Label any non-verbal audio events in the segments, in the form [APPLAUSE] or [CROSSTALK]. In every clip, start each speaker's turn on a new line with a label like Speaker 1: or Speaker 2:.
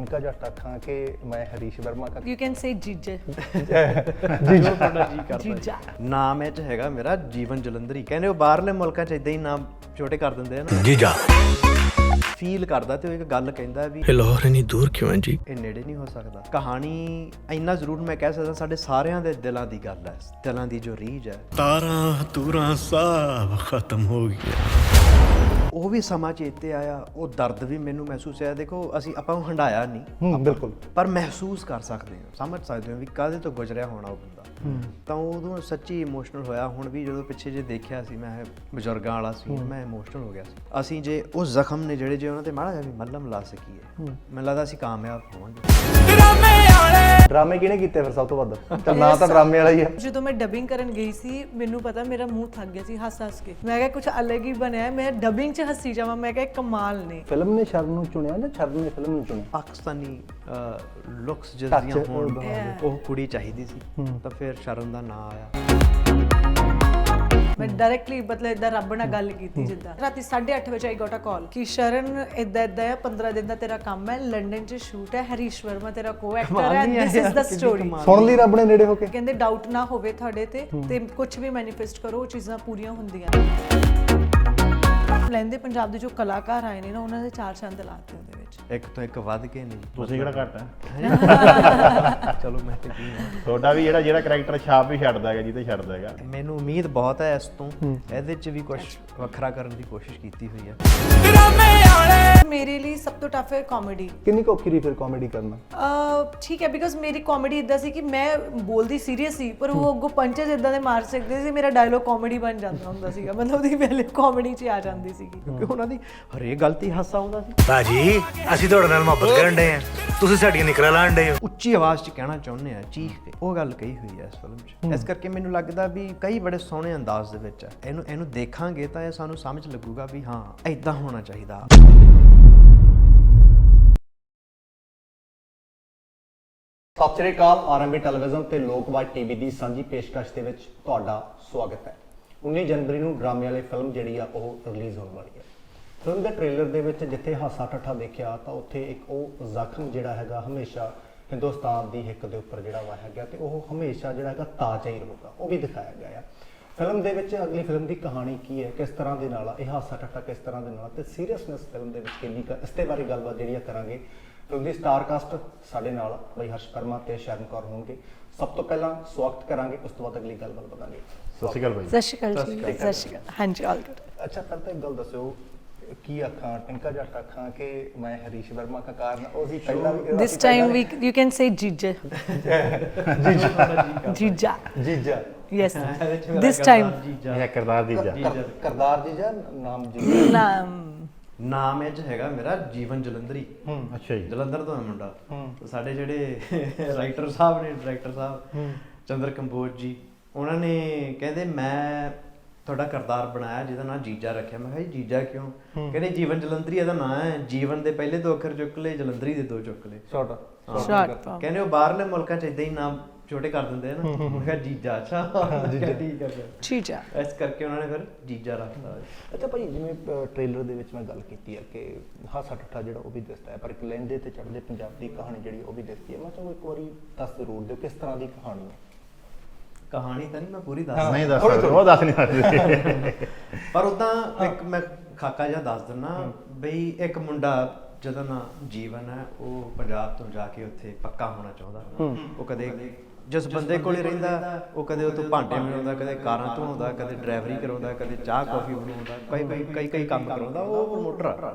Speaker 1: ਟਿੰਕਾ ਜੱਟ ਆਖਾਂ ਕਿ ਮੈਂ ਹਰੀਸ਼ ਵਰਮਾ ਕਾ
Speaker 2: You can say Jija.
Speaker 3: ਜੋ ਤੁਹਾਡਾ ਜੀ ਕਰਦਾ
Speaker 2: Jija.
Speaker 3: ਨਾਮ ਇਹ ਚ ਹੈਗਾ ਮੇਰਾ ਜੀਵਨ ਜਲੰਧਰੀ ਕਹਿੰਦੇ ਉਹ ਬਾਹਰਲੇ ਮੁਲਕਾਂ ਚ ਇਦਾਂ ਹੀ ਨਾਮ ਛੋਟੇ ਕਰ ਦਿੰਦੇ ਆ ਨਾ
Speaker 4: जीजा
Speaker 3: ਫੀਲ ਕਰਦਾ ਤੇ ਉਹ ਇੱਕ ਗੱਲ ਕਹਿੰਦਾ ਵੀ
Speaker 4: ये लाहौर इतनी दूर क्यों है जी
Speaker 3: ਇਹ ਨੇੜੇ ਨਹੀਂ ਹੋ ਸਕਦਾ ਕਹਾਣੀ ਇੰਨਾ ਜ਼ਰੂਰ ਮੈਂ ਕਹਿ ਸਕਦਾ ਸਾਡੇ ਸਾਰਿਆਂ ਦੇ ਦਿਲਾਂ ਦੀ ਗੱਲ ਹੈ ਦਿਲਾਂ ਦੀ ਜੋ ਰੀਝ ਹੈ
Speaker 4: तारा तूरा सब खत्म हो गया
Speaker 3: ਉਹ ਵੀ ਸਮਾਂ ਚੇਤੇ ਆਇਆ ਉਹ ਦਰਦ ਵੀ ਮੈਨੂੰ ਮਹਿਸੂਸ ਹੋਇਆ। ਦੇਖੋ ਅਸੀਂ ਆਪਾਂ ਨੂੰ ਹੰਡਾਇਆ ਨਹੀਂ।
Speaker 1: ਹੂੰ ਬਿਲਕੁਲ।
Speaker 3: ਪਰ ਮਹਿਸੂਸ ਕਰ ਸਕਦੇ ਹਾਂ ਸਮਝ ਸਕਦੇ ਹਾਂ ਵੀ ਕਾਹਦੇ ਤੋਂ ਗੁਜ਼ਰਿਆ ਹੋਣਾ ਉਹ ਬੰਦਾ। ਤਾਂ ਉਦੋਂ ਸੱਚੀ ਇਮੋਸ਼ਨਲ ਹੋਇਆ ਹੁਣ ਵੀ ਜਦੋਂ ਪਿੱਛੇ ਜੇ ਦੇਖਿਆ ਸੀ ਮੈਂ ਬਜ਼ੁਰਗਾਂ ਵਾਲਾ ਸੀ ਮੈਂ ਇਮੋਸ਼ਨਲ ਹੋ ਗਿਆ ਸੀ। ਅਸੀਂ ਜੇ ਉਹ ਜ਼ਖਮ ਨੇ ਜਿਹੜੇ ਜੇ ਉਹਨਾਂ ਤੇ ਮਾੜਾ ਜਿਹਾ ਵੀ ਮੱਲਮ ਲਾ ਸਕੀਏ ਮੈਨੂੰ ਲੱਗਦਾ ਅਸੀਂ ਕਾਮਯਾਬ ਹੋਵਾਂਗੇ।
Speaker 1: ਡਰਾਮੇ ਕਿਹਨੇ ਕੀਤੇ ਫਿਰ ਸਭ ਤੋਂ ਵੱਧ? ਤਾਂ ਨਾਂ ਤਾਂ ਡਰਾਮੇ ਵਾਲਾ ਹੀ ਹੈ
Speaker 2: ਜਦੋਂ ਮੈਂ ਡਬਿੰਗ ਕਰਨ ਗਈ ਸੀ ਮੈਨੂੰ ਪਤਾ ਮੇਰਾ ਮੂੰਹ ਥੱਕ ਗਿਆ ਸੀ ਹੱਸ ਹੱਸ ਕੇ। ਮੈਂ ਕਿਹਾ ਕੁਝ ਅਲੱਗ ਹੀ ਬਣਿਆ। ਮੈਂ ਡਬਿੰਗ 'ਚ ਹੱਸੀ ਜਾਵਾਂ ਮੈਂ ਕਿਹਾ ਕਮਾਲ ਨੇ।
Speaker 1: ਫਿਲਮ ਨੇ ਸ਼ਰਨ ਨੂੰ ਚੁਣਿਆ ਜਾਂ ਸ਼ਰਨ ਨੇ ਫਿਲਮ ਨੂੰ ਚੁਣਿਆ?
Speaker 3: ਪਾਕਿਸਤਾਨੀ ਲੁੱਕਸ ਜਿਹੜੀਆਂ ਹੋਣ.
Speaker 1: ਉਹ
Speaker 3: ਕੁੜੀ ਚਾਹੀਦੀ ਸੀ ਤਾਂ ਫਿਰ ਸ਼ਰਨ ਦਾ ਨਾਂ ਆਇਆ।
Speaker 2: ਮੈਂ ਡਾਇਰੈਕਟਲੀ ਮਤਲਬ ਇਦਾਂ ਰੱਬ ਨਾਲ ਗੱਲ ਕੀਤੀ ਜਿੱਦਾਂ। ਰਾਤੀ 8:30 ਵਜੇ ਆਈ ਗੋਟ ਅ ਕਾਲ ਕਿ ਸ਼ਰਨ ਇਦਾਂ ਇਦਾਂ ਹੈ 15 ਦਿਨ ਦਾ ਤੇਰਾ ਕੰਮ ਹੈ ਲੰਡਨ 'ਚ ਸ਼ੂਟ ਹੈ ਹਰੀਸ਼ ਵਰਮਾ ਤੇਰਾ ਕੋ ਐਕਟਰ ਹੈ ਦਿਸ ਇਜ਼ ਦਾ ਸਟੋਰੀ
Speaker 1: ਸੁਣ ਲਈ ਰੱਬ ਨੇ ਨੇੜੇ ਹੋ ਕੇ।
Speaker 2: ਕਹਿੰਦੇ ਡਾਊਟ ਨਾ ਹੋਵੇ ਤੁਹਾਡੇ ਤੇ ਤੇ ਕੁਝ ਵੀ ਮੈਨੀਫੈਸਟ ਕਰੋ ਉਹ ਚੀਜ਼ਾਂ ਪੂਰੀਆਂ ਹੁੰਦੀਆਂ। ਨੇ ਲੈਂਦੇ ਪੰਜਾਬ ਦੇ ਜੋ ਕਲਾਕਾਰ ਆਏ ਨੇ ਨਾ ਉਹਨਾਂ ਦੇ ਚਾਰ ਚੰਦ ਲਾਤੇ ਵਿੱਚ
Speaker 3: ਇੱਕ ਤੋਂ ਇੱਕ ਵੱਧ ਕੇ ਨਹੀਂ।
Speaker 5: ਤੁਸੀਂ ਕਿਹੜਾ ਹੈ [LAUGHS]
Speaker 3: ਚਲੋ ਮੈਂ ਤੇ ਕੀ।
Speaker 5: ਤੁਹਾਡਾ ਵੀ ਜਿਹੜਾ ਜਿਹੜਾ ਕੈਰੈਕਟਰ ਛਾਪ ਵੀ ਛੱਡਦਾ ਹੈਗਾ ਜਿਹਤੇ ਛੱਡਦਾ ਹੈਗਾ।
Speaker 3: ਮੈਨੂੰ ਉਮੀਦ ਬਹੁਤ ਹੈ ਇਸ ਤੋਂ ਇਹਦੇ 'ਚ ਵੀ ਕੁਝ ਵੱਖਰਾ ਕਰਨ ਦੀ ਕੋਸ਼ਿਸ਼ ਕੀਤੀ ਹੋਈ ਹੈ
Speaker 2: ਮੇਰੇ ਲਈ ਸਭ ਤੋਂ ਟਫ ਹੈ ਕਾਮੇਡੀ
Speaker 1: ਕਿੰਨੀ ਕੁ ਔਖੀ ਰਹੀ ਫਿਰ ਕਾਮੇਡੀ ਕਰਨਾ?
Speaker 2: ਠੀਕ ਹੈ ਬਿਕਾਜ਼ ਮੇਰੀ ਕਾਮੇਡੀ ਇਦਾਂ ਸੀ ਕਿ ਮੈਂ ਬੋਲਦੀ ਸੀਰੀਅਸ ਸੀ ਪਰ ਉਹ ਅੱਗੋਂ ਪੰਚਸ ਇਦਾਂ ਦੇ ਮਾਰ ਸਕਦੇ ਸੀ ਮੇਰਾ ਡਾਇਲੋਗ ਕਾਮੇਡੀ ਬਣ ਜਾਂਦਾ ਹੁੰਦਾ ਸੀਗਾ। ਮਤਲਬ ਉਹਦੀ ਪਹਿਲੇ ਕਾਮੇਡੀ 'ਚ ਆ ਜਾਂਦੀ ਸੀਗੀ।
Speaker 3: ਕਿਉਂਕਿ ਉਹਨਾਂ ਦੀ ਹਰੇਕ ਗਲਤੀ ਹਾਸਾ ਆਉਂਦਾ ਸੀ।
Speaker 4: ਭਾਜੀ ਅਸੀਂ ਤੁਹਾਡੇ ਨਾਲ ਮੁਹੱਬਤ ਕਰਨ ਦੇ ਆ ਤੁਸੀਂ ਸਾਡੀਆਂ ਨਿਕਰਾਂ ਲਾਣ ਦੇ ਹੋ।
Speaker 3: ਉੱਚੀ ਆਵਾਜ਼ 'ਚ ਕਹਿਣਾ ਚਾਹੁੰਦੇ ਆ ਚੀਖ ਕੇ। ਉਹ ਗੱਲ ਕਹੀ ਹੋਈ ਹੈ ਇਸ ਫਿਲਮ 'ਚ। ਇਸ ਕਰਕੇ ਮੈਨੂੰ ਲੱਗਦਾ ਵੀ ਕਈ ਬੜੇ ਸੋਹਣੇ ਅੰਦਾਜ਼ ਦੇ ਵਿੱਚ ਹੈ ਇਹਨੂੰ ਇਹਨੂੰ ਦੇਖਾਂਗੇ ਤਾਂ ਇਹ ਸਾਨੂੰ ਸਮਝ ਲੱਗੂਗਾ ਵੀ ਹਾਂ ਐਦਾਂ ਹੋਣਾ ਚਾਹੀਦਾ।
Speaker 1: ਸਤਿ ਸ਼੍ਰੀ ਅਕਾਲ ਆਰਐਮਬੀ ਟੈਲੀਵਿਜ਼ਨ ਤੇ ਲੋਕਵਾਦ ਟੀਵੀ ਦੀ ਸਾਂਝੀ ਪੇਸ਼ਕਸ਼ ਦੇ ਵਿੱਚ ਤੁਹਾਡਾ ਸਵਾਗਤ ਹੈ। 19 ਜਨਵਰੀ ਨੂੰ ਡਰਾਮੇ ਵਾਲੀ ਫਿਲਮ ਜਿਹੜੀ ਆ ਉਹ ਰਿਲੀਜ਼ ਹੋਣ ਵਾਲੀ ਹੈ। ਫਿਲਮ ਦੇ ਟ੍ਰੇਲਰ ਦੇ ਵਿੱਚ ਜਿੱਥੇ ਹਾਸਾ ਠੱਠਾ ਦੇਖਿਆ ਤਾਂ ਉੱਥੇ ਇੱਕ ਉਹ ਜ਼ਖਮ ਜਿਹੜਾ ਹੈਗਾ ਹਮੇਸ਼ਾ ਹਿੰਦੁਸਤਾਨ ਦੀ ਹਿੱਕ ਦੇ ਉੱਪਰ ਜਿਹੜਾ ਵਾ ਹੈਗਾ ਤੇ ਉਹ ਹਮੇਸ਼ਾ ਜਿਹੜਾ ਹੈਗਾ ਤਾਜ਼ਾ ਹੀ ਰਹੂਗਾ ਉਹ ਵੀ ਦਿਖਾਇਆ ਗਿਆ ਹੈ ਫਿਲਮ ਦੇ ਵਿੱਚ ਅਗਲੀ ਫਿਲਮ ਦੀ ਕਹਾਣੀ ਕੀ ਹੈ ਕਿਸ ਤਰ੍ਹਾਂ ਦੇ ਨਾਲ ਆ, ਇਹ ਹਾਸਾ ਠੱਠਾ ਕਿਸ ਤਰ੍ਹਾਂ ਦੇ ਨਾਲ ਆ ਤੇ ਸੀਰੀਅਸਨੈਸ ਫਿਲਮ ਦੇ ਵਿੱਚ ਕਿੰਨੀ ਕੁ ਇਸ ਤੇ ਬਾਰੇ ਗੱਲਬਾਤ ਜਿਹੜੀ ਆ ਕਰਾਂਗੇ। ਫਿਲਮ ਦੀ ਸਟਾਰ ਕਾਸਟ ਸਾਡੇ ਨਾਲ ਬਈ ਹਰਸ਼ ਕਰਮਾ ਤੇ ਸ਼ਰਨ ਕੌਰ ਹੋਣਗੇ। ਸਭ ਤੋਂ ਪਹਿਲਾਂ ਸਵਾਗਤ ਕਰਾਂਗੇ ਉਸ ਤੋਂ ਬਾਅਦ ਅਗਲੀ ਗੱਲਬਾਤ ਵਧਾਂਗੇ।
Speaker 5: ਸਤਿ ਸ਼੍ਰੀ ਅਕਾਲ ਭਾਈ
Speaker 2: ਸਤਿ ਸ਼੍ਰੀ ਅਕਾਲ ਜੀ। ਸਤਿ ਸ਼੍ਰੀ ਅਕਾਲ। ਹਾਂਜੀ ਆਲ ਗੁੱਡ।
Speaker 1: ਅੱਛਾ ਪਹਿਲਾਂ ਤਾਂ ਇੱਕ ਗੱਲ ਦੱਸਿਓ ਕੀ ਆਖਾਂ ਟਿੰਕਾ ਜੱਟ ਆਖਾਂ ਕਿ ਮੈਂ ਹਰੀਸ਼ ਵਰਮਾ ਦਾ ਕਾਰਨ ਉਹ ਵੀ ਪਹਿਲਾਂ ਵੀ
Speaker 2: This time we you can say Jija. Jija.
Speaker 1: ਜੀਜਾ।
Speaker 2: Yes. This time.
Speaker 5: ਇਹ ਕਿਰਦਾਰ ਦੀ ਜਾ
Speaker 1: ਕਰਦਾਰ ਜੀ ਜਾਂ ਨਾਮ ਜੀ
Speaker 2: ਨਾਮ।
Speaker 3: ਨਾਮ ਇਹ 'ਚ ਹੈਗਾ ਮੇਰਾ ਜੀਵਨ ਜਲੰਧਰੀ।
Speaker 5: ਹੂੰ। ਅੱਛਾ ਜੀ।
Speaker 3: ਜਲੰਧਰ ਤੋਂ ਹੈ ਮੁੰਡਾ। ਤੇ ਸਾਡੇ ਜਿਹੜੇ ਰਾਈਟਰ ਸਾਹਿਬ ਨੇ ਡਾਇਰੈਕਟਰ ਸਾਹਿਬ ਚੰਦਰ ਕੰਬੋਜ ਜੀ ਉਹਨਾਂ ਨੇ ਕਹਿੰਦੇ ਮੈਂ ਤੁਹਾਡਾ ਕਰਤਾਰ ਬਣਾਇਆ ਜਿਹਦਾ ਨਾਮ ਜੀਜਾ ਰੱਖਿਆ। ਮੈਂ ਕਿਹਾ ਜੀ ਜੀਜਾ ਕਿਉਂ? ਕਹਿੰਦੇ ਜੀਵਨ ਜਲੰਧਰੀ ਇਹਦਾ ਨਾਮ ਹੈ। ਜੀਵਨ ਦੇ ਪਹਿਲੇ ਦੋ ਅੱਖਰ ਚੁੱਕ ਲਏ ਜਲੰਧਰੀ ਦੇ ਦੋ ਚੁੱਕ ਲਏ।
Speaker 1: ਸ਼ਾਰਟ.
Speaker 3: ਕਹਿੰਦੇ ਉਹ ਬਾਹਰਲੇ ਮੁਲਕਾਂ ਚ ਇਦਾਂ ਹੀ ਨਾਮ ਛੋਟੇ ਕਰ ਦਿੰਦੇ ਆ ਨਾ। ਮੈਂ ਕਿਹਾ ਜੀਜਾ ਅੱਛਾ। ਠੀਕ ਹੈ ਫਿਰ।
Speaker 2: Jija.
Speaker 3: ਇਸ ਕਰਕੇ ਉਹਨਾਂ ਨੇ ਫਿਰ ਜੀਜਾ ਰੱਖਤਾ।
Speaker 1: ਅੱਛਾ ਭਾਈ ਜਿਵੇਂ ਟ੍ਰੇਲਰ ਦੇ ਵਿੱਚ ਮੈਂ ਗੱਲ ਕੀਤੀ ਹੈ ਕਿ ਹਾਸਾ ਠੱਠਾ ਜਿਹੜਾ ਉਹ ਵੀ ਦਿਸਦਾ ਹੈ ਪਰ ਇੱਕ ਲਹਿੰਦੇ ਤੇ ਚੜ੍ਹਦੇ ਪੰਜਾਬ ਦੀ ਕਹਾਣੀ ਜਿਹੜੀ ਉਹ ਵੀ ਦਿਸਦੀ ਹੈ। ਮੈਂ ਤੁਹਾਨੂੰ ਇੱਕ ਵਾਰੀ ਦੱਸ ਜ਼ਰੂਰ ਦਿਓ ਕਿਸ ਤਰ੍ਹਾਂ ਦੀ ਕਹਾਣੀ ਹੈ।
Speaker 3: ਕਹਾਣੀ ਤਾਂ ਨਹੀਂ ਮੈਂ ਪੂਰੀ ਦੱਸ
Speaker 5: ਨਹੀਂ ਦੱਸ ਸਕਦੇ ਉਹ ਦੱਸ ਨਹੀਂ ਸਕਦੇ। [LAUGHS]
Speaker 3: ਪਰ ਉਦਾਂ ਇੱਕ ਮੈਂ ਖਾਕਾ ਜਿਹਾ ਦੱਸ ਦਿੰਨਾ ਬਈ ਇੱਕ ਮੁੰਡਾ ਜਿਹਦਾ ਨਾਂ ਜੀਵਨ ਹੈ ਉਹ ਪੰਜਾਬ ਤੋਂ ਜਾ ਕੇ ਉੱਥੇ ਪੱਕਾ ਹੋਣਾ ਚਾਹੁੰਦਾ। ਉਹ ਕਦੇ ਜਿਸ ਬੰਦੇ ਕੋਲੇ ਰਹਿੰਦਾ ਉਹ ਕਦੇ ਉਹ ਤੋਂ ਭਾਂਡੇ ਬਣਾਉਂਦਾ ਕਦੇ ਕਾਰਾਂ ਧੋਉਂਦਾ ਕਦੇ ਡਰਾਈਵਰੀ ਕਰਾਉਂਦਾ ਕਦੇ ਚਾਹ ਕਾਫੀ ਬਣਾਉਂਦਾ ਕਈ ਕਈ ਕਈ ਕਈ ਕੰਮ ਕਰਾਉਂਦਾ ਉਹ ਪ੍ਰਮੋਟਰ ਆ।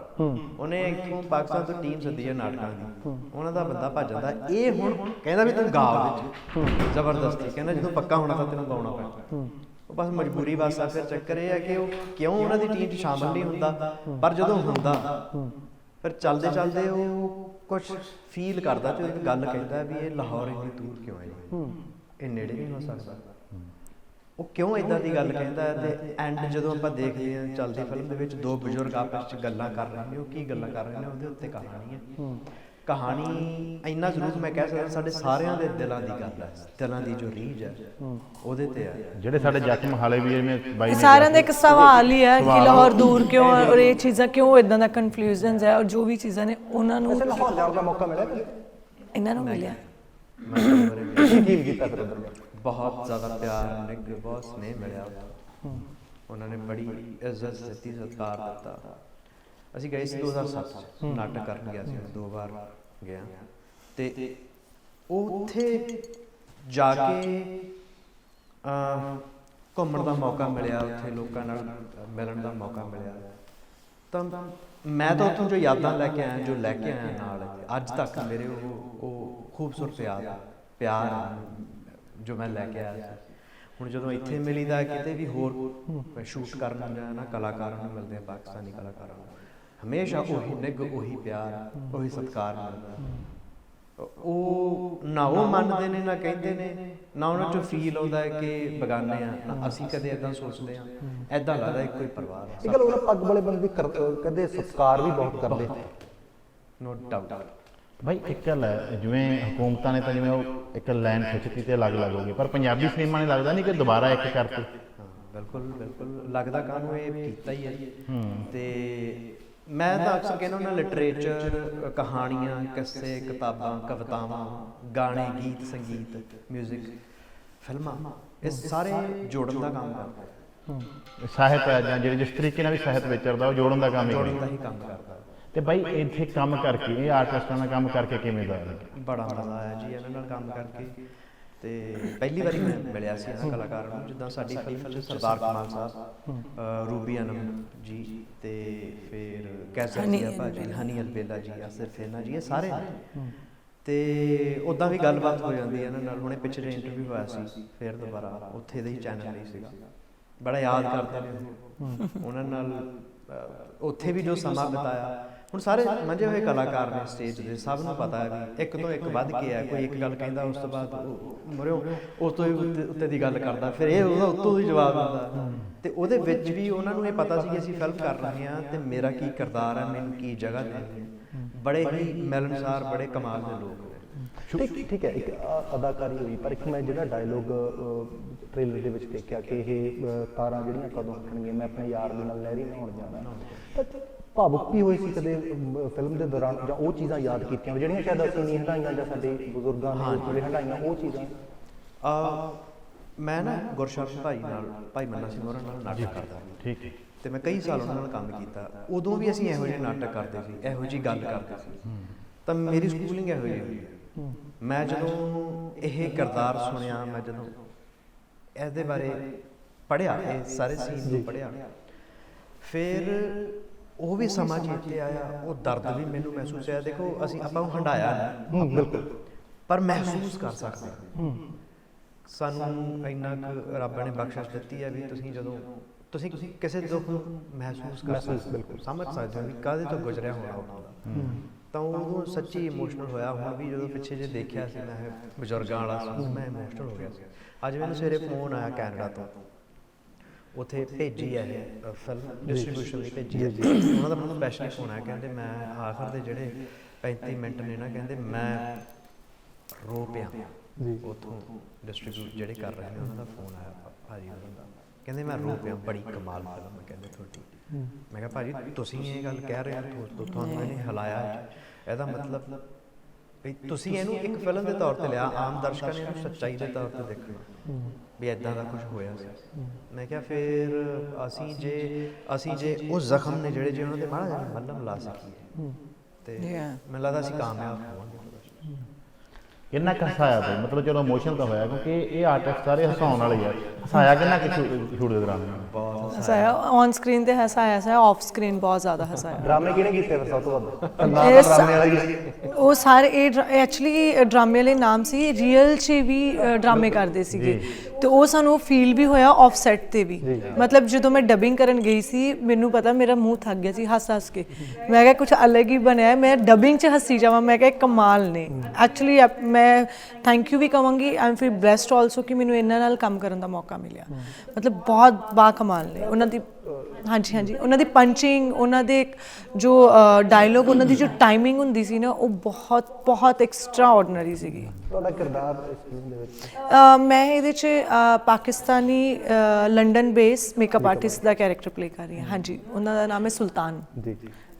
Speaker 3: ਉਹਨੇ ਇੱਥੋਂ ਪਾਕਿਸਤਾਨ ਤੋਂ ਟੀਮ ਸੱਦੀ ਹੈ ਨਾਟਕਾਂ ਦੀ। ਉਹਨਾਂ ਦਾ ਬੰਦਾ ਭੱਜ ਜਾਂਦਾ। ਇਹ ਹੁਣ ਕਹਿੰਦਾ ਵੀ ਤੂੰ ਗਾ ਵਿੱਚ ਜ਼ਬਰਦਸਤੀ। ਕਹਿੰਦਾ ਜਦੋਂ ਪੱਕਾ ਹੋਣਾ ਤਾਂ ਤੈਨੂੰ ਗਾਉਣਾ ਪੈਣਾ। ਉਹ ਬਸ ਮਜਬੂਰੀ ਆ ਫਿਰ ਚੱਕਰ ਇਹ ਹੈ ਕਿ ਉਹ ਕਿਉਂ ਉਹਨਾਂ ਦੀ ਟੀਮ 'ਚ ਸ਼ਾਮਲ ਨਹੀਂ ਹੁੰਦਾ? ਪਰ ਜਦੋਂ ਹੁੰਦਾ ਫਿਰ ਚੱਲਦੇ ਚੱਲਦੇ ਉਹ ਕੁਝ ਫੀਲ ਕਰਦਾ ਤੇ ਉਹ ਇੱਕ ਗੱਲ ਕਹਿੰਦਾ ਵੀ ਇਹ ਲਾਹੌਰ ਇੰਨੀ ਦੂਰ ਕਿਉਂ ਹੈ। ਇਹ ਨੇੜੇ ਨਹੀਂ ਹੋ ਸਕਦਾ। ਉਹ ਕਿਉਂ ਇਦਾਂ ਦੀ ਗੱਲ ਕਹਿੰਦਾ ਤੇ ਐਂਡ ਜਦੋਂ ਆਪਾਂ ਦੇਖਦੇ ਹਾਂ ਚੱਲਦੀ ਫਿਲਮ ਦੇ ਵਿੱਚ ਦੋ ਬਜ਼ੁਰਗ ਆਪਸ ਵਿੱਚ ਗੱਲਾਂ ਕਰ ਰਹੇ ਨੇ ਉਹ ਕੀ ਗੱਲਾਂ ਕਰ ਰਹੇ ਨੇ ਉਹਦੇ ਉੱਤੇ ਕਹਾਣੀ ਹੈ। ਕਹਾਣੀ ਇੰਨਾ ਜ਼ਰੂਰ ਮੈਂ ਕਹਿ ਸਕਦਾ ਸਾਡੇ ਸਾਰਿਆਂ ਦੇ ਦਿਲਾਂ ਦੀ ਗੱਲ ਹੈ ਦਿਲਾਂ ਦੀ ਜੋ ਰੀਝ ਹੈ ਉਹਦੇ ਤੇ ਹੈ
Speaker 5: ਜਿਹੜੇ ਸਾਡੇ ਜ਼ਖਮ ਹਾਲੇ ਵੀ ਜਿਵੇਂ ਬਾਈ
Speaker 2: ਇਹ
Speaker 5: ਨੇ
Speaker 2: ਸਾਰਿਆਂ ਦਾ ਇੱਕ ਸਵਾਲ ਹੀ ਹੈ ਕਿ ਲਾਹੌਰ ਦੂਰ ਕਿਉਂ ਹੈ ਔਰ ਇਹ ਚੀਜ਼ਾਂ ਕਿਉਂ ਇਦਾਂ ਦਾ ਕਨਫਿਊਜ਼ਨਸ ਹੈ ਔਰ ਜੋ ਵੀ ਚੀਜ਼ਾਂ ਨੇ ਉਹਨਾਂ ਨੂੰ
Speaker 1: ਵੈਸੇ ਲਾਹੌਰ ਜਾਣ ਦਾ ਮੌਕਾ ਮਿਲਿਆ?
Speaker 2: ਇਹਨਾਂ ਨੂੰ ਮਿਲਿਆ।
Speaker 1: ਕੀ ਕੀਤਾ ਫਿਰ
Speaker 3: ਬਹੁਤ ਜ਼ਿਆਦਾ ਪਿਆਰ ਨਿੱਘ ਬਹੁਤ ਸਨੇਹ ਮਿਲਿਆ। ਉਹਨਾਂ ਨੇ ਬੜੀ ਇੱਜ਼ਤ ਦਿੱਤੀ ਸਤਿਕਾਰ ਦਿੱਤਾ ਅਸੀਂ ਗਏ ਸੀ 2007 ਚ ਨਾਟਕ ਕਰਨ ਗਿਆ ਸੀ ਦੋ ਵਾਰ ਗਿਆ ਤੇ ਉੱਥੇ ਜਾ ਕੇ ਅਹ, ਘੁੰਮਣ ਦਾ ਮੌਕਾ ਮਿਲਿਆ ਉੱਥੇ ਲੋਕਾਂ ਨਾਲ ਮਿਲਣ ਦਾ ਮੌਕਾ ਮਿਲਿਆ। ਤਾਂ ਮੈਂ ਤਾਂ ਉੱਥੋਂ ਜੋ ਯਾਦਾਂ ਲੈ ਕੇ ਆਇਆ ਜੋ ਲੈ ਕੇ ਆਇਆ ਨਾਲ ਅੱਜ ਤੱਕ ਮੇਰੇ ਉਹ ਉਹ ਖੂਬਸੂਰਤ ਯਾਦ ਪਿਆਰ ਜੋ ਮੈਂ ਲੈ ਕੇ ਆਇਆ ਸੀ। ਹੁਣ ਜਦੋਂ ਇੱਥੇ ਮਿਲੀਦਾ ਕਿਤੇ ਵੀ ਹੋਰ ਸ਼ੂਟ ਕਰਨ ਜਾਂ ਨਾ ਕਲਾਕਾਰਾਂ ਨੂੰ ਮਿਲਦੇ ਆ ਪਾਕਿਸਤਾਨੀ ਕਲਾਕਾਰਾਂ ਨੂੰ। ਹਮੇਸ਼ਾ ਉਹੀ ਨਿੱਘ ਉਹੀ ਪਿਆਰ ਉਹੀ ਸਤਿਕਾਰ ਮਿਲਦਾ ਉਹ ਨਾ ਉਹ ਮੰਨਦੇ ਨੇ ਨਾ ਕਹਿੰਦੇ ਨੇ ਨਾ ਉਹਨਾਂ ਚੋਂ ਫੀਲ ਆਉਂਦਾ ਹੈ ਕਿ ਬਗਾਨੇ ਆ। ਨਾ ਅਸੀਂ ਕਦੇ ਇਦਾਂ ਸੋਚਦੇ ਆ ਐਦਾਂ ਲੱਗਦਾ ਇੱਕੋ ਹੀ। ਪਰਿਵਾਰ
Speaker 1: ਇਹ ਗੱਲ ਉਹਨਾਂ ਪੱਗ ਵਾਲੇ ਬੰਦੇ ਕਹਿੰਦੇ ਸਤਿਕਾਰ ਵੀ ਬਹੁਤ ਕਰਦੇ
Speaker 3: ਨੋ। ਡਾਊਟ
Speaker 5: ਭਾਈ ਇੱਕ ਗੱਲ ਹੈ ਜਿਵੇਂ ਹਕੂਮਤਾਂ ਨੇ ਤਾਂ ਜਿਵੇਂ ਉਹ ਇੱਕ ਲਾਈਨ ਖਿੱਚਤੀ ਤੇ ਅਲੱਗ-ਅਲੱਗ ਹੋ ਗਈ ਪਰ ਪੰਜਾਬੀ ਸਿਨੇਮਾ ਨੇ ਲੱਗਦਾ ਨਹੀਂ ਕਿ ਦੁਬਾਰਾ ਇੱਕ ਕਰਤੀ
Speaker 3: ਬਿਲਕੁਲ ਬਿਲਕੁਲ। ਲੱਗਦਾ ਕਾਹਨੂੰ ਇਹ ਕੀਤਾ ਹੈ। ਹੂੰ। ਤੇ ਮੈਂ ਤਾਂ ਅਕਸਰ ਕਹਿੰਦਾ ਹੁੰਦਾ ਲਿਟਰੇਚਰ ਕਹਾਣੀਆਂ ਕਿੱਸੇ ਕਿਤਾਬਾਂ ਕਵਿਤਾਵਾਂ ਗਾਣੇ ਗੀਤ ਸੰਗੀਤ 뮤직 ਫਿਲਮਾਂ ਇਹ ਸਾਰੇ ਜੋੜਨ ਦਾ ਕੰਮ ਕਰਦਾ। ਹੈ।
Speaker 5: ਸਾਹਿਤ ਹੈ ਜਾਂ ਜਿਹੜੇ ਜਿਸ ਤਰੀਕੇ ਨਾਲ ਵੀ ਸਾਹਿਤ ਵਿਚਰਦਾ ਉਹ ਜੋੜਨ ਦਾ ਕੰਮ ਹੀ
Speaker 3: ਜੋੜਨ ਦਾ ਹੀ ਕੰਮ ਕਰਦਾ।
Speaker 5: ਤੇ ਬਾਈ ਇੱਥੇ ਕੰਮ ਕਰਕੇ ਇਹ ਆਰਟਿਸਟਾਂ ਨਾਲ ਕੰਮ ਕਰਕੇ ਕਿਵੇਂ ਦਾ
Speaker 3: ਬੜਾ ਮਜ਼ਾ ਆਇਆ ਜੀ ਇਹਨਾਂ ਨਾਲ ਕੰਮ ਕਰਕੇ। ਤੇ ਪਹਿਲੀ ਵਾਰੀ ਮੈਂ ਮਿਲਿਆ ਸੀ ਇਹਨਾਂ ਕਲਾਕਾਰਾਂ ਨੂੰ ਜਿੱਦਾਂ ਸਾਡੀ ਫਿਲਮ ਚ ਸਰਦਾਰ ਕਮਾਲ ਸਾਹਿਬ ਰੂਬੀ ਅਨਮ ਜੀ ਤੇ ਫਿਰ ਕੈਸਰ ਜੀ ਭਾਜੀ ਹਨੀ ਅਲਬੇਲਾ ਜੀ ਅਸਰ ਫੇਨਾ ਜੀ ਇਹ ਸਾਰੇ ਤੇ ਉਦਾਂ ਵੀ ਗੱਲਬਾਤ ਹੋ ਜਾਂਦੀ ਹੈ ਇਹਨਾਂ ਨਾਲ। ਹੁਣੇ ਪਿੱਛੇ ਜੇ ਇੰਟਰਵਿਊ ਹੋਇਆ ਸੀ ਫਿਰ ਦੁਬਾਰਾ ਉੱਥੇ ਦੇ ਹੀ ਚੈਨਲ ਲਈ ਸੀਗਾ। ਬੜਾ ਯਾਦ ਕਰਦੇ ਨੇ ਉਹ। ਉਹਨਾਂ ਨਾਲ ਉੱਥੇ ਵੀ ਜੋ ਸਮਾਂ ਬਿਤਾਇਆ ਹੁਣ ਸਾਰੇ ਮੰਝੇ ਹੋਏ ਕਲਾਕਾਰ ਨੇ ਸਟੇਜ ਦੇ ਸਭ ਨੂੰ ਪਤਾ ਹੈ ਵੀ ਇੱਕ ਤੋਂ ਇੱਕ ਵੱਧ ਕੇ ਹੈ ਕੋਈ ਇੱਕ ਗੱਲ ਕਹਿੰਦਾ ਉਸ ਤੋਂ ਬਾਅਦ ਮਰਿਓ ਉਸ ਤੋਂ ਹੀ ਉੱਤੇ ਦੀ ਗੱਲ ਕਰਦਾ ਫਿਰ ਇਹ ਉਹਦਾ ਉੱਤੋਂ ਹੀ ਜਵਾਬ ਦਿੰਦਾ। ਤੇ ਉਹਦੇ ਵਿੱਚ ਵੀ ਉਹਨਾਂ ਨੂੰ ਇਹ ਪਤਾ ਸੀ ਕਿ ਅਸੀਂ ਫਿਲਮ ਕਰ ਰਹੇ ਹਾਂ ਤੇ ਮੇਰਾ ਕੀ ਕਿਰਦਾਰ ਹੈ ਮੈਨੂੰ ਕੀ ਜਗ੍ਹਾ ਦੇਣੀ ਹੈ ਬੜੇ ਹੀ ਮਿਲਣਸਾਰ ਬੜੇ ਕਮਾਲ ਦੇ ਲੋਕ
Speaker 1: ਠੀਕ ਠੀਕ ਹੈ ਇੱਕ ਅਦਾਕਾਰੀ ਹੋਈ ਪਰ ਇੱਕ ਮੈਂ ਜਿਹੜਾ ਡਾਇਲੋਗ ਟ੍ਰੇਲਰ ਦੇ ਵਿੱਚ ਦੇਖਿਆ ਕਿ ਇਹ ਤਾਰਾਂ ਜਿਹੜੀਆਂ ਕਦੋਂ ਉੱਠਣਗੀਆਂ ਮੈਂ ਆਪਣੇ ਯਾਰ ਦੇ ਨਾਲ ਲਹਿਰੀ ਨਹਾਉਣ ਜਾਣਾ। ਤਾਂ ਭਾਵੁਕ ਵੀ ਹੋਈ ਸੀ ਕਦੇ ਫਿਲਮ ਦੇ ਦੌਰਾਨ ਜਾਂ ਉਹ ਚੀਜ਼ਾਂ ਯਾਦ ਕੀਤੀਆਂ ਜਿਹੜੀਆਂ ਸ਼ਾਇਦ ਅਸੀਂ ਨਹੀਂ ਹੰਡਾਈਆਂ ਜਾਂ ਸਾਡੇ ਬਜ਼ੁਰਗਾਂ ਨੇ ਉਸ ਵੇਲੇ ਹੰਡਾਈਆਂ ਉਹ ਚੀਜ਼ਾਂ।
Speaker 3: ਆ ਮੈਂ ਨਾ ਗੁਰਸ਼ਰਨ ਭਾਈ ਨਾਲ ਭਾਈ ਮੰਨਾ ਸਿੰਘ ਹੋਰਾਂ ਨਾਲ ਨਾਟਕ ਕਰਦਾ
Speaker 5: ਠੀਕ ਹੈ
Speaker 3: ਤੇ ਮੈਂ ਕਈ ਸਾਲ ਉਹਨਾਂ ਨਾਲ ਕੰਮ ਕੀਤਾ। ਉਦੋਂ ਵੀ ਅਸੀਂ ਇਹੋ ਜਿਹੇ ਨਾਟਕ ਕਰਦੇ ਸੀ ਇਹੋ ਜਿਹੀ ਗੱਲ ਕਰਦੇ ਸੀ। ਤਾਂ ਮੇਰੀ ਸਕੂਲਿੰਗ ਇਹੋ ਜਿਹੀ ਹੋਈ ਹੈ। ਮੈਂ ਜਦੋਂ ਇਹ ਕਿਰਦਾਰ ਸੁਣਿਆ ਮੈਂ ਜਦੋਂ ਇਹਦੇ ਬਾਰੇ ਪੜਿਆ ਇਹ ਸਾਰੇ ਸੀਨ ਨੂੰ ਪੜਿਆ ਫਿਰ ਉਹ ਵੀ ਸਮਾਂ ਚੇਤੇ ਆਇਆ ਉਹ ਦਰਦ ਵੀ ਮੈਨੂੰ ਮਹਿਸੂਸ ਹੋਇਆ। ਦੇਖੋ ਅਸੀਂ ਆਪਾਂ ਨੂੰ ਹੰਡਾਇਆ ਨਹੀਂ
Speaker 1: ਬਿਲਕੁਲ।
Speaker 3: ਪਰ ਮਹਿਸੂਸ ਕਰ ਸਕਦੇ ਹਾਂ। ਸਾਨੂੰ ਇੰਨਾ ਕੁ ਰੱਬ ਨੇ ਬਖਸ਼ਿਸ਼ ਦਿੱਤੀ ਹੈ ਵੀ ਤੁਸੀਂ ਜਦੋਂ ਤੁਸੀਂ ਕਿਸੇ ਦੁੱਖ ਨੂੰ ਮਹਿਸੂਸ ਕਰ ਸਕਦੇ ਹੋ। ਸਮਝ ਸਕਦੇ ਹੋ ਵੀ ਕਾਹਦੇ ਤੋਂ ਗੁਜ਼ਰਿਆ ਹੋਣਾ। ਹੁੰਦਾ ਤਾਂ ਉਦੋਂ ਸੱਚੀ ਇਮੋਸ਼ਨਲ ਹੋਇਆ ਹੁਣ ਵੀ ਜਦੋਂ ਪਿੱਛੇ ਜੇ ਦੇਖਿਆ ਸੀ ਮੈਂ ਬਜ਼ੁਰਗਾਂ ਵਾਲਾ ਮੈਂ ਇਮੋਸ਼ਨਲ ਹੋ ਗਿਆ ਸੀ। ਅੱਜ ਮੈਨੂੰ ਸਵੇਰੇ ਫੋਨ ਆਇਆ ਕੈਨੇਡਾ ਤੋਂ। ਉਥੇ ਭੇਜੀ ਹੈ ਇਹ ਫਿਲਮ ਡਿਸਟ੍ਰੀਬਿਊਸ਼ਨ ਲਈ ਭੇਜੀ ਹੈ ਉਹਨਾਂ ਦਾ ਮੈਨੂੰ ਫੋਨ ਆਇਆ ਕਹਿੰਦੇ ਮੈਂ ਆਖਰ ਦੇ ਜਿਹੜੇ 35 ਮਿੰਟ ਨੇ ਨਾ ਕਹਿੰਦੇ ਮੈਂ ਰੋ ਪਿਆ।
Speaker 1: ਜੀ।
Speaker 3: ਉਥੋਂ ਡਿਸਟ੍ਰੀਬਿਊਟ ਜਿਹੜੇ ਕਰ ਰਹੇ ਨੇ ਉਹਨਾਂ ਦਾ ਫੋਨ ਆਇਆ ਭਾਜੀ ਉਹਨਾਂ ਦਾ। ਕਹਿੰਦੇ ਮੈਂ ਰੋ ਪਿਆ ਬੜੀ ਕਮਾਲ ਫਿਲਮ ਕਹਿੰਦੇ ਤੁਹਾਡੀ। ਮੈਂ ਕਿਹਾ ਭਾਜੀ ਤੁਸੀਂ ਇਹ ਗੱਲ ਕਹਿ ਰਹੇ ਹੋ ਤੁ- ਤੁਹਾਨੂੰ ਇਹਨੇ ਹਿਲਾਇਆ। ਇਹਦਾ ਮਤਲਬ ਵੀ ਤੁਸੀਂ ਇਹਨੂੰ ਇੱਕ ਫਿਲਮ ਦੇ ਤੌਰ ਤੇ ਲਿਆ ਆਮ ਦਰਸ਼ਕਾਂ ਨੇ ਇਹਨੂੰ ਸੱਚਾਈ ਦੇ ਤੌਰ ਤੇ ਦੇਖਣਾ। ਵੀ ਐਦਾਂ ਦਾ ਕੁਝ ਹੋਇਆ ਸੀ। ਮੈਂ ਕਿਹਾ ਫਿਰ ਅਸੀਂ ਜੇ ਅਸੀਂ ਜੇ ਉਹ ਜ਼ਖਮ ਨੇ ਜਿਹੜੇ ਜੇ ਉਹਨਾਂ ਤੇ ਮਾੜਾ ਜਿਹਾ ਮੱਲਮ ਲਾ ਸਕੀਏ। ਤੇ. ਮੈਨੂੰ ਲੱਗਦਾ ਅਸੀਂ ਕਾਮਯਾਬ ਹੋਵਾਂਗੇ।
Speaker 5: ਕਿੰਨਾ ਕੁ ਹਸਾਇਆ ਬਈ ਮਤਲਬ ਚਲੋ ਇਮੋਸ਼ਨਲ ਤਾਂ ਹੋਇਆ ਕਿਉਂਕਿ ਇਹ ਆਰਟਿਸਟ ਸਾਰੇ ਹਸਾਉਣ ਵਾਲੇ ਆ। ਹਸਾਇਆ ਕਿੰਨਾ ਕਿ ਸ਼ੂਟ ਦੇ ਦੌਰਾਨ
Speaker 2: ਹਸਾਇਆ ਔਨ ਸਕਰੀਨ ਤੇ ਹਸਾਇਆ ਹਸਾਇਆ ਆਫ ਸਕਰੀਨ ਬਹੁਤ ਜ਼ਿਆਦਾ ਹਸਾਇਆ
Speaker 1: ਡਰਾਮੇ ਕਿਹਨੇ ਕੀਤੇ ਫਿਰ ਸਭ ਤੋਂ ਵੱਧ?
Speaker 2: ਇਹ
Speaker 1: ਕੰਨਾ
Speaker 2: ਸ-
Speaker 1: ਡਰਾਮੇ ਵਾਲਾ ਹੀ।
Speaker 2: ਉਹ ਸਾਰੇ ਇਹ ਐਕਚੁਅਲੀ ਡਰਾਮੇ ਵਾਲੇ ਨਾਮ ਸੀ ਰੀਅਲ 'ਚ ਵੀ ਅ, ਡਰਾਮੇ ਕਰਦੇ ਸੀਗੇ। ਤੇ ਉਹ ਸਾਨੂੰ ਫੀਲ ਵੀ ਹੋਇਆ ਆਫ ਸੈਟ ਤੇ ਵੀ। ਮਤਲਬ ਜਦੋਂ ਮੈਂ ਡਬਿੰਗ ਕਰਨ ਗਈ ਸੀ ਮੈਨੂੰ ਪਤਾ ਮੇਰਾ ਮੂੰਹ ਥੱਕ ਗਿਆ ਸੀ ਹੱਸ ਹੱਸ ਕੇ। ਮੈਂ ਕਿਹਾ ਕੁਝ ਅਲੱਗ ਹੀ ਬਣਿਆ ਹੈ। ਮੈਂ ਡਬਿੰਗ 'ਚ ਹੱਸੀ ਜਾਵਾਂ ਮੈਂ ਕਿਹਾ ਇਹ ਕਮਾਲ ਨੇ। ਐਕਚੁਅਲੀ ਮੈਂ ਥੈਂਕ ਯੂ ਵੀ ਕਵਾਂਗੀ I am feel blessed also ਕਿ ਮੈਨੂੰ ਇਹਨਾਂ ਨਾਲ ਕੰਮ ਕਰਨ ਦਾ ਮੌਕਾ ਮਿਲਿਆ। ਮਤਲਬ ਬਹੁਤ ਬਾ ਕਮਾਲ ਨੇ। ਉਹਨਾਂ ਦੀ ਹਾਂਜੀ ਹਾਂਜੀ। ਉਹਨਾਂ ਦੀ ਪੰਚਿੰਗ ਉਹਨਾਂ ਦੇ ਜੋ ਡਾਇਲੋਗ ਉਹਨਾਂ ਦੀ ਜੋ ਟਾਈਮਿੰਗ ਹੁੰਦੀ ਸੀ ਨਾ ਉਹ ਬਹੁਤ ਬਹੁਤ ਐਕਸਟਰਾ ਆਰਡੀਨਰੀ ਸੀਗੀ।
Speaker 1: ਤੁਹਾਡਾ ਕਿਰਦਾਰ ਇਸ ਫਿਲਮ ਦੇ ਵਿੱਚ?
Speaker 2: ਮੈਂ ਇਹਦੇ 'ਚ Pakistani London base makeup artist ਦਾ ਕੈਰੈਕਟਰ ਪਲੇ ਕਰ ਰਹੀ ਹਾਂ। ਹਾਂਜੀ ਉਹਨਾਂ ਦਾ ਨਾਮ ਹੈ ਸੁਲਤਾਨ।
Speaker 1: ਜੀ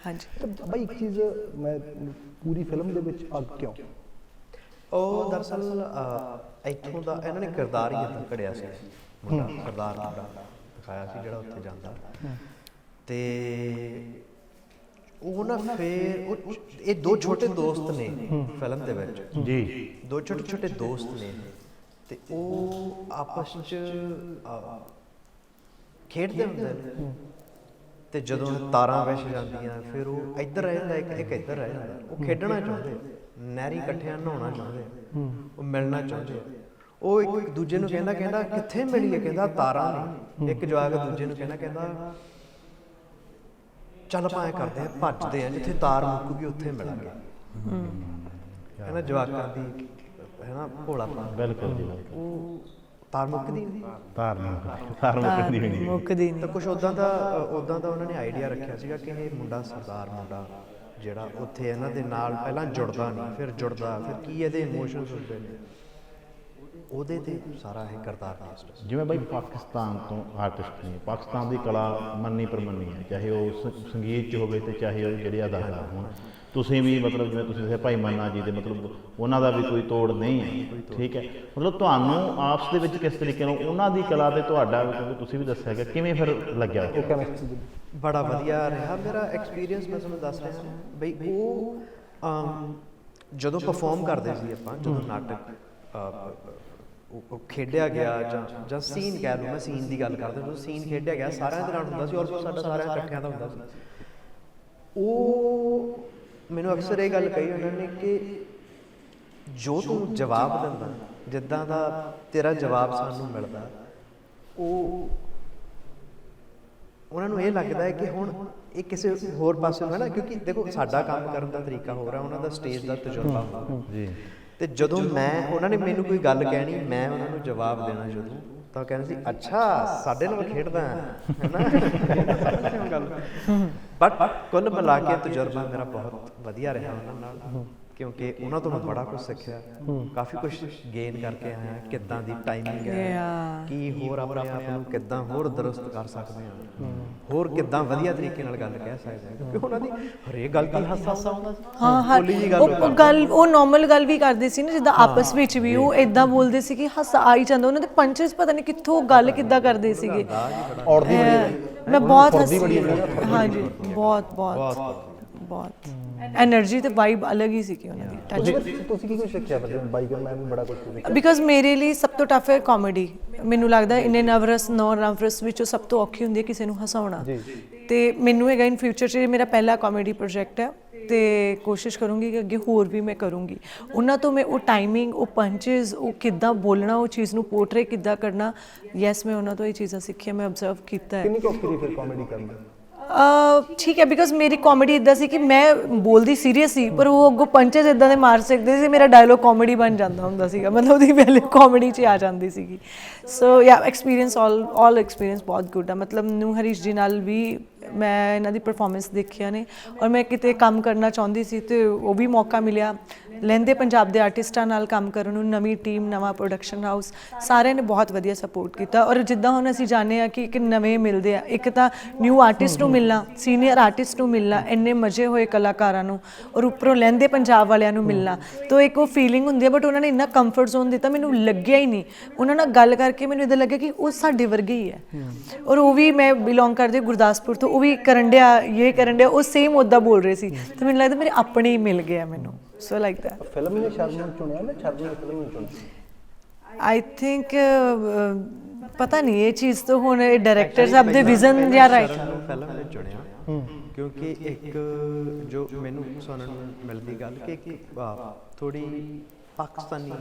Speaker 2: ਹਾਂਜੀ।
Speaker 1: ਤੇ ਬਾਈ ਇੱਕ ਚੀਜ਼ ਮੈਂ ਪੂਰੀ ਫਿਲਮ ਦੇ ਵਿੱਚ ਅੱਗ ਕਿਉਂ?
Speaker 3: ਉਹ ਦਰਅਸਲ ਅਹ, ਇੱਥੋਂ ਦਾ ਇਹਨਾਂ ਨੇ ਕਿਰਦਾਰ ਹੀ ਇਦਾਂ ਘੜਿਆ ਸੀ। ਮੁੰਡਾ ਸਰਦਾਰ ਮੁੰਡਾ ਦਿਖਾਇਆ ਸੀ ਜਿਹੜਾ ਉੱਥੇ ਜਾਂਦਾ। ਤੇ ਉਹ ਨਾ ਫੇਰ ਉਹ ਇਹ ਦੋ ਛੋਟੇ ਦੋਸਤ ਨੇ ਫਿਲਮ ਦੇ ਵਿੱਚ।
Speaker 5: ਜੀ।
Speaker 3: ਦੋ ਛੋਟੇ ਛੋਟੇ ਦੋਸਤ ਨੇ। ਤੇ ਉਹ ਆਪਸ ਚ ਖੇਡਦੇ ਹੁੰਦੇ ਨੇ। ਤੇ ਜਦੋਂ ਤਾਰਾਂ ਵਿਛ ਜਾਂਦੀਆਂ ਫਿਰ ਉਹ ਇੱਧਰ ਰਹਿ ਜਾਂਦਾ ਇੱਕ ਇੱਕ ਇੱਧਰ ਰਹਿ ਜਾਂਦਾ। ਉਹ ਖੇਡਣਾ ਚਾਹੁੰਦੇ। ਨਹਿਰੀ ਇਕੱਠਿਆਂ ਨਹਾਉਣਾ ਚਾਹੁੰਦੇ। ਉਹ ਮਿਲਣਾ ਚਾਹੁੰਦੇ। ਉਹ ਇੱਕ ਦੂਜੇ ਨੂੰ ਕਹਿੰਦਾ ਕਹਿੰਦਾ ਕਿੱਥੇ ਮਿਲੀਏ ਕਹਿੰਦਾ ਤਾਰਾਂ ਨੇ। ਇੱਕ ਜਵਾਕ ਦੂਜੇ ਨੂੰ ਕਹਿੰਦਾ ਕਹਿੰਦਾ ਚੱਲ ਐ ਕਰਦੇ ਆ ਭੱਜਦੇ ਆ ਜਿੱਥੇ ਤਾਰ ਮੁੱਕੂਗੀ ਉੱਥੇ ਮਿਲਾਂਗੇ। ਹੈ ਨਾ ਜਵਾਕਾਂ ਦੀ ਹੈ ਨਾ ਭੋਲਾਪਨ
Speaker 5: ਬਿਲਕੁਲ ਜੀ।
Speaker 3: ਉਹ ਤਾਰ ਮੁੱਕਦੀ ਨਹੀਂ
Speaker 5: ਧਾਰਮਿਕ ਧਾਰਮਿਕ ਦੀ ਨਹੀਂ
Speaker 2: ਮੁੱਕਦੀ
Speaker 3: ਤਾਂ
Speaker 2: ਨਹੀਂ।
Speaker 3: ਕੁਝ ਉਦਾਂ ਦਾ ਉਦਾਂ ਦਾ ਉਹਨਾਂ ਨੇ ਆਈਡੀਆ ਰੱਖਿਆ ਸੀਗਾ ਕਿ ਇਹ ਮੁੰਡਾ ਸਰਦਾਰ ਮੁੰਡਾ ਜਿਹੜਾ ਉੱਥੇ ਇਹਨਾਂ ਦੇ ਨਾਲ ਪਹਿਲਾਂ ਜੁੜਦਾ ਨਹੀਂ ਫਿਰ ਜੁੜਦਾ ਫਿਰ ਕੀ ਇਹਦੇ ਇਮੋਸ਼ਨਸ ਹੁੰਦੇ ਨੇ? ਉਹਦੇ ਤੇ ਸਾਰਾ ਇਹ ਕਰਤਾਰ ਬੇਸਡ
Speaker 5: ਜਿਵੇਂ ਬਾਈ ਪਾਕਿਸਤਾਨ ਤੋਂ ਆਰਟਿਸਟ ਨੇ ਪਾਕਿਸਤਾਨ ਦੀ ਕਲਾ ਮੰਨੀ ਪ੍ਰਮੰਨੀ ਹੈ ਚਾਹੇ ਉਹ ਸੰਗੀਤ 'ਚ ਹੋਵੇ ਤੇ ਚਾਹੇ ਉਹ ਜਿਹੜੇ ਅਦਾਕਾਰ ਹੋਣ। ਤੁਸੀਂ ਵੀ ਮਤਲਬ ਜਿਵੇਂ ਤੁਸੀਂ ਦੱਸਿਆ ਭਾਈ ਮੰਨਾ ਜੀ ਦੇ ਮਤਲਬ ਉਹਨਾਂ ਦਾ ਵੀ ਕੋਈ ਤੋੜ ਨਹੀਂ ਹੈ ਠੀਕ ਹੈ? ਮਤਲਬ ਤੁਹਾਨੂੰ ਆਪਸ ਦੇ ਵਿੱਚ ਕਿਸ ਤਰੀਕੇ ਨਾਲ ਉਹਨਾਂ ਦੀ ਕਲਾ ਤੇ ਤੁਹਾਡਾ ਕਿਉਂਕਿ ਤੁਸੀਂ ਵੀ ਦੱਸਿਆ ਕਿ ਕਿਵੇਂ ਫਿਰ ਲੱਗਿਆ?
Speaker 3: ਬੜਾ ਵਧੀਆ ਰਿਹਾ। ਮੇਰਾ ਐਕਸਪੀਰੀਅੰਸ ਮੈਂ ਤੁਹਾਨੂੰ ਦੱਸ ਰਿਹਾ ਬਈ ਉਹ ਅਮ, ਜਦੋਂ ਪਰਫਾਰਮ ਕਰਦੇ ਸੀ ਆਪਾਂ ਜਦੋਂ ਨਾਟਕ ਉਹ ਖੇਡਿਆ ਗਿਆ ਜਾਂ ਜਾਂ ਸੀਨ ਕਹਿ ਲਓ ਮੈਂ ਸੀਨ ਦੀ ਗੱਲ ਕਰਦਾ ਜਦੋਂ ਸੀਨ ਖੇਡਿਆ ਗਿਆ ਸਾਰਿਆਂ ਦੇ ਨਾਲ ਹੁੰਦਾ ਸੀ ਔਰ ਸਾਡਾ ਸਾਰਿਆਂ ਇਕੱਠਿਆਂ ਦਾ ਹੁੰਦਾ ਸੀ। ਉਹ ਮੈਨੂੰ ਅਕਸਰ ਇਹ ਗੱਲ ਕਹੀ ਉਹਨਾਂ ਨੇ ਕਿ ਜੋ ਤੂੰ ਜਵਾਬ ਦਿੰਦਾ ਜਿੱਦਾਂ ਦਾ ਤੇਰਾ ਜਵਾਬ ਸਾਨੂੰ ਮਿਲਦਾ ਉਹ ਉਹਨਾਂ ਨੂੰ ਇਹ ਲੱਗਦਾ ਹੈ ਕਿ ਹੁਣ ਇਹ ਕਿਸੇ ਹੋਰ ਪਾਸੇ ਨੂੰ ਹੈ ਨਾ ਕਿਉਂਕਿ ਦੇਖੋ ਸਾਡਾ ਕੰਮ ਕਰਨ ਦਾ ਤਰੀਕਾ ਹੋਰ ਹੈ ਉਹਨਾਂ ਦਾ ਸਟੇਜ ਦਾ ਤਜਰਬਾ ਹੈ
Speaker 5: ਜੀ।
Speaker 3: ਤੇ ਜਦੋਂ ਮੈਂ ਉਹਨਾਂ ਨੇ ਮੈਨੂੰ ਕੋਈ ਗੱਲ ਕਹਿਣੀ ਮੈਂ ਉਹਨਾਂ ਨੂੰ ਜਵਾਬ ਦੇਣਾ ਜਦੋਂ ਤਾਂ ਕਹਿੰਦੇ ਸੀ ਅੱਛਾ ਸਾਡੇ ਨਾਲ ਖੇਡਦਾ ਹੈ। ਹੈਨਾ? [LAUGHS] ਗੱਲ। ਬਟ ਕੁੱਲ ਮਿਲਾ ਕੇ ਤਜਰਬਾ ਮੇਰਾ ਬਹੁਤ ਵਧੀਆ ਰਿਹਾ। ਉਹਨਾਂ ਨਾਲ। ਕਿਉਂਕਿ ਉਹਨਾਂ ਤੋਂ ਮੈਂ ਬੜਾ ਕੁਝ ਸਿੱਖਿਆ। ਕਾਫੀ ਕੁਝ ਗੇਨ ਕਰਕੇ ਆਇਆ ਕਿੱਦਾਂ ਦੀ ਟਾਈਮਿੰਗ ਹੈ. ਕੀ ਹੋਰ ਆਪਣੇ ਆਪ ਨੂੰ ਕਿੱਦਾਂ ਹੋਰ ਦਰੁਸਤ ਕਰ ਸਕਦੇ ਹਾਂ। ਹੋਰ ਕਿੱਦਾਂ ਵਧੀਆ ਤਰੀਕੇ ਨਾਲ ਗੱਲ ਕਹਿ ਸਕਦੇ ਹਾਂ। ਕਿਉਂਕਿ ਉਹਨਾਂ ਦੀ ਹਰੇਕ ਗੱਲ ਦੀ ਹਾਸਾ ਹਾਸਾ ਆਉਂਦਾ ਸੀ
Speaker 2: ਹਾਂ ਹਾਂ। ਉਹ ਗੱਲ ਉਹ ਨਾਰਮਲ ਗੱਲ ਵੀ ਕਰਦੇ ਸੀ ਨਾ ਜਿੱਦਾਂ ਆਪਸ ਵਿੱਚ ਵੀ ਉਹ ਇਦਾਂ ਬੋਲਦੇ ਸੀ ਕਿ ਹੱਸ ਆ ਹੀ ਜਾਂਦਾ। ਉਹਨਾਂ ਦੇ ਪੰਚਸ ਪਤਾ ਨਹੀਂ ਕਿੱਥੋਂ ਗੱਲ ਕਿੱਦਾਂ ਕਰਦੇ ਸੀਗੇ।
Speaker 1: ਔਰ ਦੀ
Speaker 2: ਅਹ, ਮੈਂ ਬਹੁਤ ਹੱਸੀ। ਹਾਂਜੀ। ਬਹੁਤ। ਬਹੁਤ। ਬਹੁਤ। એનર્જી ਤੇ ਵਾਈਬ ਅਲੱਗ ਹੀ ਸੀ ਕਿ ਉਹਨਾਂ ਦੀ
Speaker 1: ਤੁਸੀਂ ਕੀ ਕੁਝ ਸਿੱਖਿਆ? ਫਿਰ ਬਾਈਕ ਮੈਂ ਵੀ ਬੜਾ ਕੁਝ ਸਿੱਖਿਆ।
Speaker 2: ਬਿਕਾਜ਼ ਮੇਰੇ ਲਈ ਸਭ ਤੋਂ ਟਫ ਹੈ ਕਾਮੇਡੀ ਮੈਨੂੰ ਲੱਗਦਾ ਇੰਨੇ ਨਵਰਸ ਨੌ ਨਵਰਸ ਵਿੱਚੋਂ ਸਭ ਤੋਂ ਔਖੀ ਹੁੰਦੀ ਹੈ ਕਿਸੇ ਨੂੰ ਹਸਾਉਣਾ। ਤੇ ਮੈਨੂੰ ਹੈਗਾ ਇਨ ਫਿਊਚਰ 'ਚ ਮੇਰਾ ਪਹਿਲਾ ਕਾਮੇਡੀ ਪ੍ਰੋਜੈਕਟ ਹੈ ਤੇ ਕੋਸ਼ਿਸ਼ ਕਰੂੰਗੀ ਕਿ ਅੱਗੇ ਹੋਰ ਵੀ ਮੈਂ ਕਰੂੰਗੀ। ਉਹਨਾਂ ਤੋਂ ਮੈਂ ਉਹ ਟਾਈਮਿੰਗ ਉਹ ਪੰਚਸ ਉਹ ਕਿੱਦਾਂ ਬੋਲਣਾ ਉਹ ਚੀਜ਼ ਨੂੰ ਪੋਰਟਰੇ ਕਿੱਦਾਂ ਕਰਨਾ ਯੈਸ ਮੈਂ ਉਹਨਾਂ ਤੋਂ ਇਹ ਚੀਜ਼ਾਂ ਸਿੱਖੀਆਂ ਮੈਂ ਅਬਜ਼ਰਵ ਕੀਤਾ ਹੈ।
Speaker 1: ਕਿੰਨੀ ਕੁ ਫਿਰ ਕਾਮੇਡੀ ਕਰਨਾ?
Speaker 2: ਅਹ, ਠੀਕ ਹੈ ਬਿਕਾਜ਼ ਮੇਰੀ ਕਾਮੇਡੀ ਇਦਾਂ ਸੀ ਕਿ ਮੈਂ ਬੋਲਦੀ ਸੀਰੀਅਸ ਸੀ, ਪਰ ਉਹ ਅੱਗੋਂ ਪੰਚਸ ਇਦਾਂ ਦੇ ਮਾਰ ਸਕਦੇ ਸੀ, ਮੇਰਾ ਡਾਇਲੋਗ ਕਾਮੇਡੀ ਬਣ ਜਾਂਦਾ ਹੁੰਦਾ ਸੀਗਾ, ਮਤਲਬ ਉਹਦੀ ਵੈਲਿਊ ਕਾਮੇਡੀ 'ਚ ਆ ਜਾਂਦੀ ਸੀਗੀ। So yeah experience all all experience ਬਹੁਤ ਗੁੱਡ ਆ। ਮਤਲਬ ਨੂੰ ਹਰੀਸ਼ ਜੀ ਨਾਲ ਵੀ ਮੈਂ ਇਹਨਾਂ ਦੀ ਪਰਫਾਰਮੈਂਸ ਦੇਖਿਆ ਨੇ, ਔਰ ਮੈਂ ਕਿਤੇ ਕੰਮ ਕਰਨਾ ਚਾਹੁੰਦੀ ਸੀ ਤੇ ਉਹ ਵੀ ਮੌਕਾ ਮਿਲਿਆ। ਲੈਂਦੇ ਪੰਜਾਬ ਦੇ ਆਰਟਿਸਟਾਂ ਨਾਲ ਕੰਮ ਕਰਨ ਨੂੰ, ਨਵੀਂ ਟੀਮ, ਨਵਾਂ ਪ੍ਰੋਡਕਸ਼ਨ ਹਾਊਸ ਸਾਰਿਆਂ ਨੇ ਬਹੁਤ ਵਧੀਆ ਸਪੋਰਟ ਕੀਤਾ। ਔਰ ਜਿੱਦਾਂ ਹੁਣ ਅਸੀਂ ਜਾਣਦੇ ਆ ਕਿ ਇੱਕ ਨਵੇਂ ਮਿਲਦੇ ਆ, ਇੱਕ ਤਾਂ ਨਿਊ ਆਰਟਿਸਟ ਨੂੰ ਮਿਲਣਾ ਸੀਨੀਅਰ ਆਰਟਿਸਟ ਨੂੰ ਮਿਲਣਾ, ਇੰਨੇ ਮਜ਼ੇ ਹੋਏ ਕਲਾਕਾਰਾਂ ਨੂੰ, ਔਰ ਉੱਪਰੋਂ ਲਹਿੰਦੇ ਪੰਜਾਬ ਵਾਲਿਆਂ ਨੂੰ ਮਿਲਣਾ। ਤਾਂ ਇੱਕ ਉਹ ਫੀਲਿੰਗ ਹੁੰਦੀ ਹੈ ਬਟ ਉਹਨਾਂ ਨੇ ਇੰਨਾ ਕੰਫਰਟ ਜ਼ੋਨ ਦਿੱਤਾ, ਮੈਨੂੰ ਲੱਗਿਆ ਹੀ ਨਹੀਂ। ਉਹਨਾਂ ਨਾਲ ਗੱਲ ਕਰਕੇ ਮੈਨੂੰ ਇਦਾਂ ਲੱਗਿਆ ਕਿ ਉਹ ਸਾਡੇ ਵਰਗੇ ਹੀ ਹੈ। ਔਰ ਉਹ ਵੀ ਮੈਂ ਬਿਲੋਂਗ ਕਰਦੀ ਗੁਰਦਾਸਪੁਰ ਤੋਂ, ਉਹ ਵੀ ਕਰਨ ਡਿਆ ਇਹ ਕਰਨ ਡਿਆ, ਉਹ ਸੇਮ ਉਹਦਾ ਬੋਲ ਰਹੇ ਸੀ। ਤੇ ਮੈਨੂੰ ਲੱਗਦਾ ਮੇਰੇ ਆਪਣੇ ਹੀ ਮਿਲ ਗਿਆ ਮੈਨੂੰ। ਸੋ ਲਾਈਕ ਦੈਟ
Speaker 1: ਫਿਲਮ ਨੇ ਸ਼ਰਮ ਨੂੰ ਚੁਣਿਆ ਨਾ ਸ਼ਰਮ ਨੇ ਫਿਲਮ ਨੂੰ ਚੁਣੀ।
Speaker 2: ਆਈ ਥਿੰਕ ਪਤਾ ਨਹੀਂ ਇਹ ਚੀਜ਼ ਤਾਂ ਹੁਣ ਡਾਇਰੈਕਟਰ ਸਾਹਿਬ ਦੇ ਵਿਜ਼ਨ ਜਾਂ ਰਾਈਟ
Speaker 3: ਸ਼ਰਨ ਨੂੰ ਫਿਲਮ ਨੇ ਚੁਣਿਆ। ਕਿਉਂਕਿ ਇੱਕ ਜੋ ਮੈਨੂੰ ਸੁਣਨ ਨੂੰ ਮਿਲਦੀ ਗੱਲ ਕਿ ਇੱਕ ਥੋੜੀ ਪਾਕਿਸਤਾਨੀ